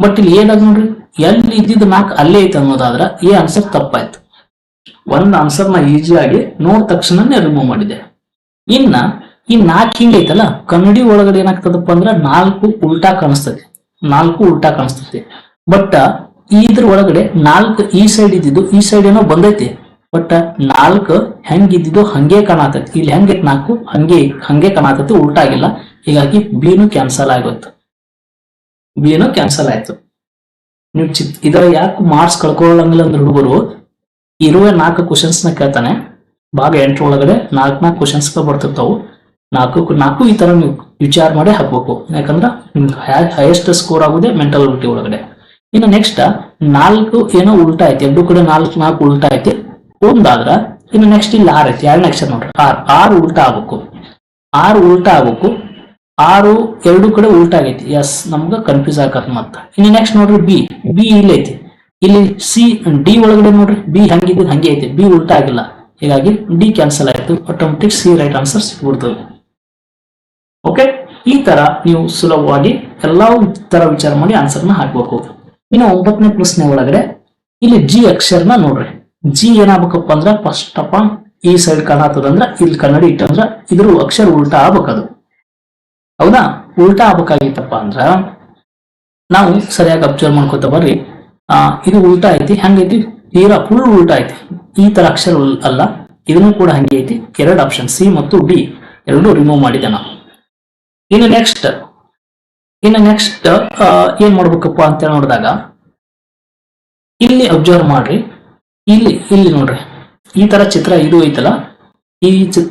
ಬಟ್ ಇಲ್ಲಿ ಏನಾಗ ನೋಡ್ರಿ? ಎಲ್ಲಿ ಇದ್ದಿದ್ದು ನಾಲ್ಕು ಅಲ್ಲೇ ಐತೆ ಅನ್ನೋದಾದ್ರ ಈ ಆನ್ಸರ್ ತಪ್ಪಾಯ್ತು. ಒಂದ್ ಆನ್ಸರ್ನ ಈಸಿಯಾಗಿ ನೋಡ್ ತಕ್ಷಣನೇ ರಿಮೂವ್ ಮಾಡಿದೆ. ಇನ್ನ ಈ ನಾಲ್ಕು ಹಿಂಗೈತಲ್ಲ ಕನ್ನಡಿ ಒಳಗಡೆ ಏನಾಗ್ತದಪ್ಪ ಅಂದ್ರ ನಾಲ್ಕು ಉಲ್ಟಾ ಕಾಣಿಸ್ತದೆ. ನಾಲ್ಕು ಉಲ್ಟಾ ಕಾಣಿಸ್ತದೆ. ಬಟ್ ಇದ್ರ ಒಳಗಡೆ ನಾಲ್ಕು ಈ ಸೈಡ್ ಇದ್ದಿದ್ದು ಈ ಸೈಡ್ ಏನೋ ಬಂದೈತಿ. ಬಟ್ ನಾಲ್ಕು ಹೆಂಗಿದ್ದಿದ್ದು ಹಂಗೆ ಕಾಣತೈತಿ. ಇಲ್ಲಿ ಹೆಂಗೈತಿ ನಾಲ್ಕು? ಹಂಗೆ ಹಂಗೆ ಕಾಣತೈತಿ ಉಲ್ಟಾಗಿಲ್ಲ ಹೀಗಾಗಿ ಬಿನು ಕ್ಯಾನ್ಸಲ್ ಆಗುತ್ತೆ ಬಿನು ಕ್ಯಾನ್ಸಲ್ ಆಯ್ತು. ನೀವು ಚಿತ್ ಇದರ ಯಾಕೆ ಮಾರ್ಕ್ಸ್ ಕಳ್ಕೊಳ್ಳಂಗಿಲ್ಲ ಅಂದ್ರೆ ಹುಡುಗರು, ಇರುವ ನಾಲ್ಕು ಕ್ವಶನ್ಸ್ನ ಕೇಳ್ತಾನೆ. ಭಾಗ ಎಂಟರ ಒಳಗಡೆ ನಾಲ್ಕು ನಾಲ್ಕು ಕ್ವಶನ್ಸ್ ಬರ್ತಿರ್ತಾವು. ನಾಲ್ಕು ನಾಲ್ಕು ಈ ತರ ನೀವು ವಿಚಾರ ಮಾಡಿ ಹಾಕ್ಬೇಕು. ಯಾಕಂದ್ರ ನಿಮ್ಗೆ ಹೈಯೆಸ್ಟ್ ಸ್ಕೋರ್ ಆಗುದೇ ಮೆಂಟಲ್ ಅಬಿಲಿಟಿ ಒಳಗಡೆ. ಇನ್ನು ನೆಕ್ಸ್ಟ್ ನಾಲ್ಕು ಏನೋ ಉಲ್ಟಾ ಐತಿ. ಎರಡು ಕಡೆ ನಾಲ್ಕು ನಾಲ್ಕು ಉಲ್ಟಾ ಐತಿ. ಒಂದಾದ್ರ ಇನ್ನು ನೆಕ್ಸ್ಟ್ ಇಲ್ಲಿ ಆರ್ ಐತಿ. ಎರಡನೇ ಅಕ್ಷರ ನೋಡ್ರಿ. ಆರ್. ಆರು ಉಲ್ಟಾ ಆಗ್ಬೇಕು. ಆರು ಉಲ್ಟಾ ಆಗ್ಬೇಕು. ಆರು ಎರಡು ಕಡೆ ಉಲ್ಟಾ ಆಗೈತಿ. ಎಸ್, ನಮ್ಗ ಕನ್ಫ್ಯೂಸ್ ಆಗತ್ ಮತ್ತ. ಇನ್ನು ನೆಕ್ಸ್ಟ್ ನೋಡ್ರಿ ಬಿ. ಬಿ ಇಲ್ಲಿ ಐತಿ. ಇಲ್ಲಿ ಸಿ, ಡಿ ಒಳಗಡೆ ನೋಡ್ರಿ. ಬಿ ಹಂಗಿದ್ದು ಹಂಗೆ ಐತಿ. ಬಿ ಉಲ್ಟಾ ಆಗಿಲ್ಲ. ಹೀಗಾಗಿ ಡಿ ಕ್ಯಾನ್ಸಲ್ ಆಯ್ತು. ಆಟೋಮೆಟಿಕ್ ಸಿ ರೈಟ್ ಆನ್ಸರ್ ಸಿಗ್ಬಿಡ್ತದೆ ಓಕೆ ಈ ತರ ನೀವು ಸುಲಭವಾಗಿ ಎಲ್ಲಾ ತರ ವಿಚಾರ ಮಾಡಿ ಆನ್ಸರ್ನ ಹಾಕ್ಬೇಕು. ಇನ್ನು ಒಂಬತ್ತನೇ ಪ್ರಶ್ನೆ ಒಳಗಡೆ. ಇಲ್ಲಿ ಜಿ ಅಕ್ಷರನ ನೋಡ್ರಿ. ಜಿ ಏನಾಗ್ಬೇಕಪ್ಪ ಅಂದ್ರ ಫಸ್ಟ್ ಅಪ್ಪ ಈ ಸೈಡ್ ಕಾಣತ್ತದಂದ್ರ ಇಲ್ಲಿ ಕನ್ನಡಿ ಇಟ್ಟಂದ್ರ ಇದ್ರ ಅಕ್ಷರ ಉಲ್ಟಾ ಆಗ್ಬೇಕದು. ಹೌದಾ? ಉಲ್ಟಾ ಆಗ್ಬೇಕಾಗಿತ್ತಪ್ಪ ಅಂದ್ರ ನಾವು ಸರಿಯಾಗಿ ಅಬ್ಸರ್ವ್ ಮಾಡ್ಕೋತ ಬರ್ರಿ. ಆ, ಇದು ಉಲ್ಟಾ ಐತಿ, ಹಂಗೈತಿ, ತೀರಾ ಫುಲ್ ಉಲ್ಟಾ ಐತಿ. ಈ ತರ ಅಕ್ಷರ ಅಲ್ಲ, ಇದನ್ನು ಕೂಡ ಹಂಗೆ ಐತಿ. ಎರಡು ಆಪ್ಷನ್ ಸಿ ಮತ್ತು ಡಿ ಎರಡು ರಿಮೂವ್ ಮಾಡಿದೆ ನಾವು. ಇನ್ನು ನೆಕ್ಸ್ಟ್ ಇನ್ನು ನೆಕ್ಸ್ಟ್ ಏನ್ ಮಾಡ್ಬೇಕಪ್ಪ ಅಂತ ನೋಡಿದಾಗ, ಇಲ್ಲಿ ಅಬ್ಸರ್ವ್ ಮಾಡ್ರಿ. ಇಲ್ಲಿ ಇಲ್ಲಿ ನೋಡ್ರಿ. ಈ ತರ ಚಿತ್ರ ಇದು ಐತಲ್ಲ?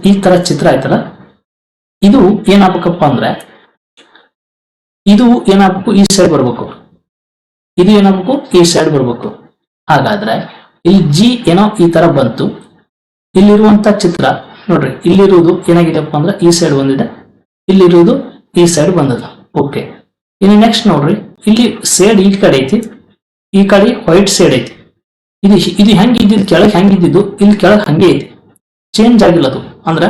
ಈ ತರ ಚಿತ್ರ ಐತಲ್ಲ ಇದು ಏನಾಗ್ಬೇಕಪ್ಪ ಅಂದ್ರೆ, ಇದು ಏನಾಗ್ಬೇಕು? ಈ ಸೈಡ್ ಬರ್ಬೇಕು. ಇದು ಏನಾಗ್ಬೇಕು? ಈ ಸೈಡ್ ಬರ್ಬೇಕು. ಹಾಗಾದ್ರೆ, ಇಲ್ಲಿ ಜಿ ಏನೋ ಈ ತರ ಬಂತು. ಇಲ್ಲಿರುವಂತ ಚಿತ್ರ, ನೋಡ್ರಿ, ಇಲ್ಲಿರುವುದು ಏನಾಗಿದೆಪ್ಪ ಅಂದ್ರೆ, ಈ ಸೈಡ್ ಬಂದಿದೆ. ಇಲ್ಲಿರುವುದು ಈ ಸೈಡ್ ಬಂದದ. ಓಕೆ ಇನ್ನು ನೆಕ್ಸ್ಟ್ ನೋಡ್ರಿ, ಇಲ್ಲಿ ಸೈಡ್ ಈ ಕಡೆ ಐತಿ. ಈ ಕಡೆ ವೈಟ್ ಸೈಡ್ ಐತಿ. ಇದು ಇದು ಹೆಂಗಿದ್ದಿದ್ದು ಕೆಳಗೆ ಹೆಂಗಿದ್ದಿದ್ದು ಇಲ್ಲಿ ಕೆಳಗೆ ಹಂಗೆ ಐತಿ ಚೇಂಜ್ ಆಗಿಲ್ಲ ಅದು. ಅಂದ್ರೆ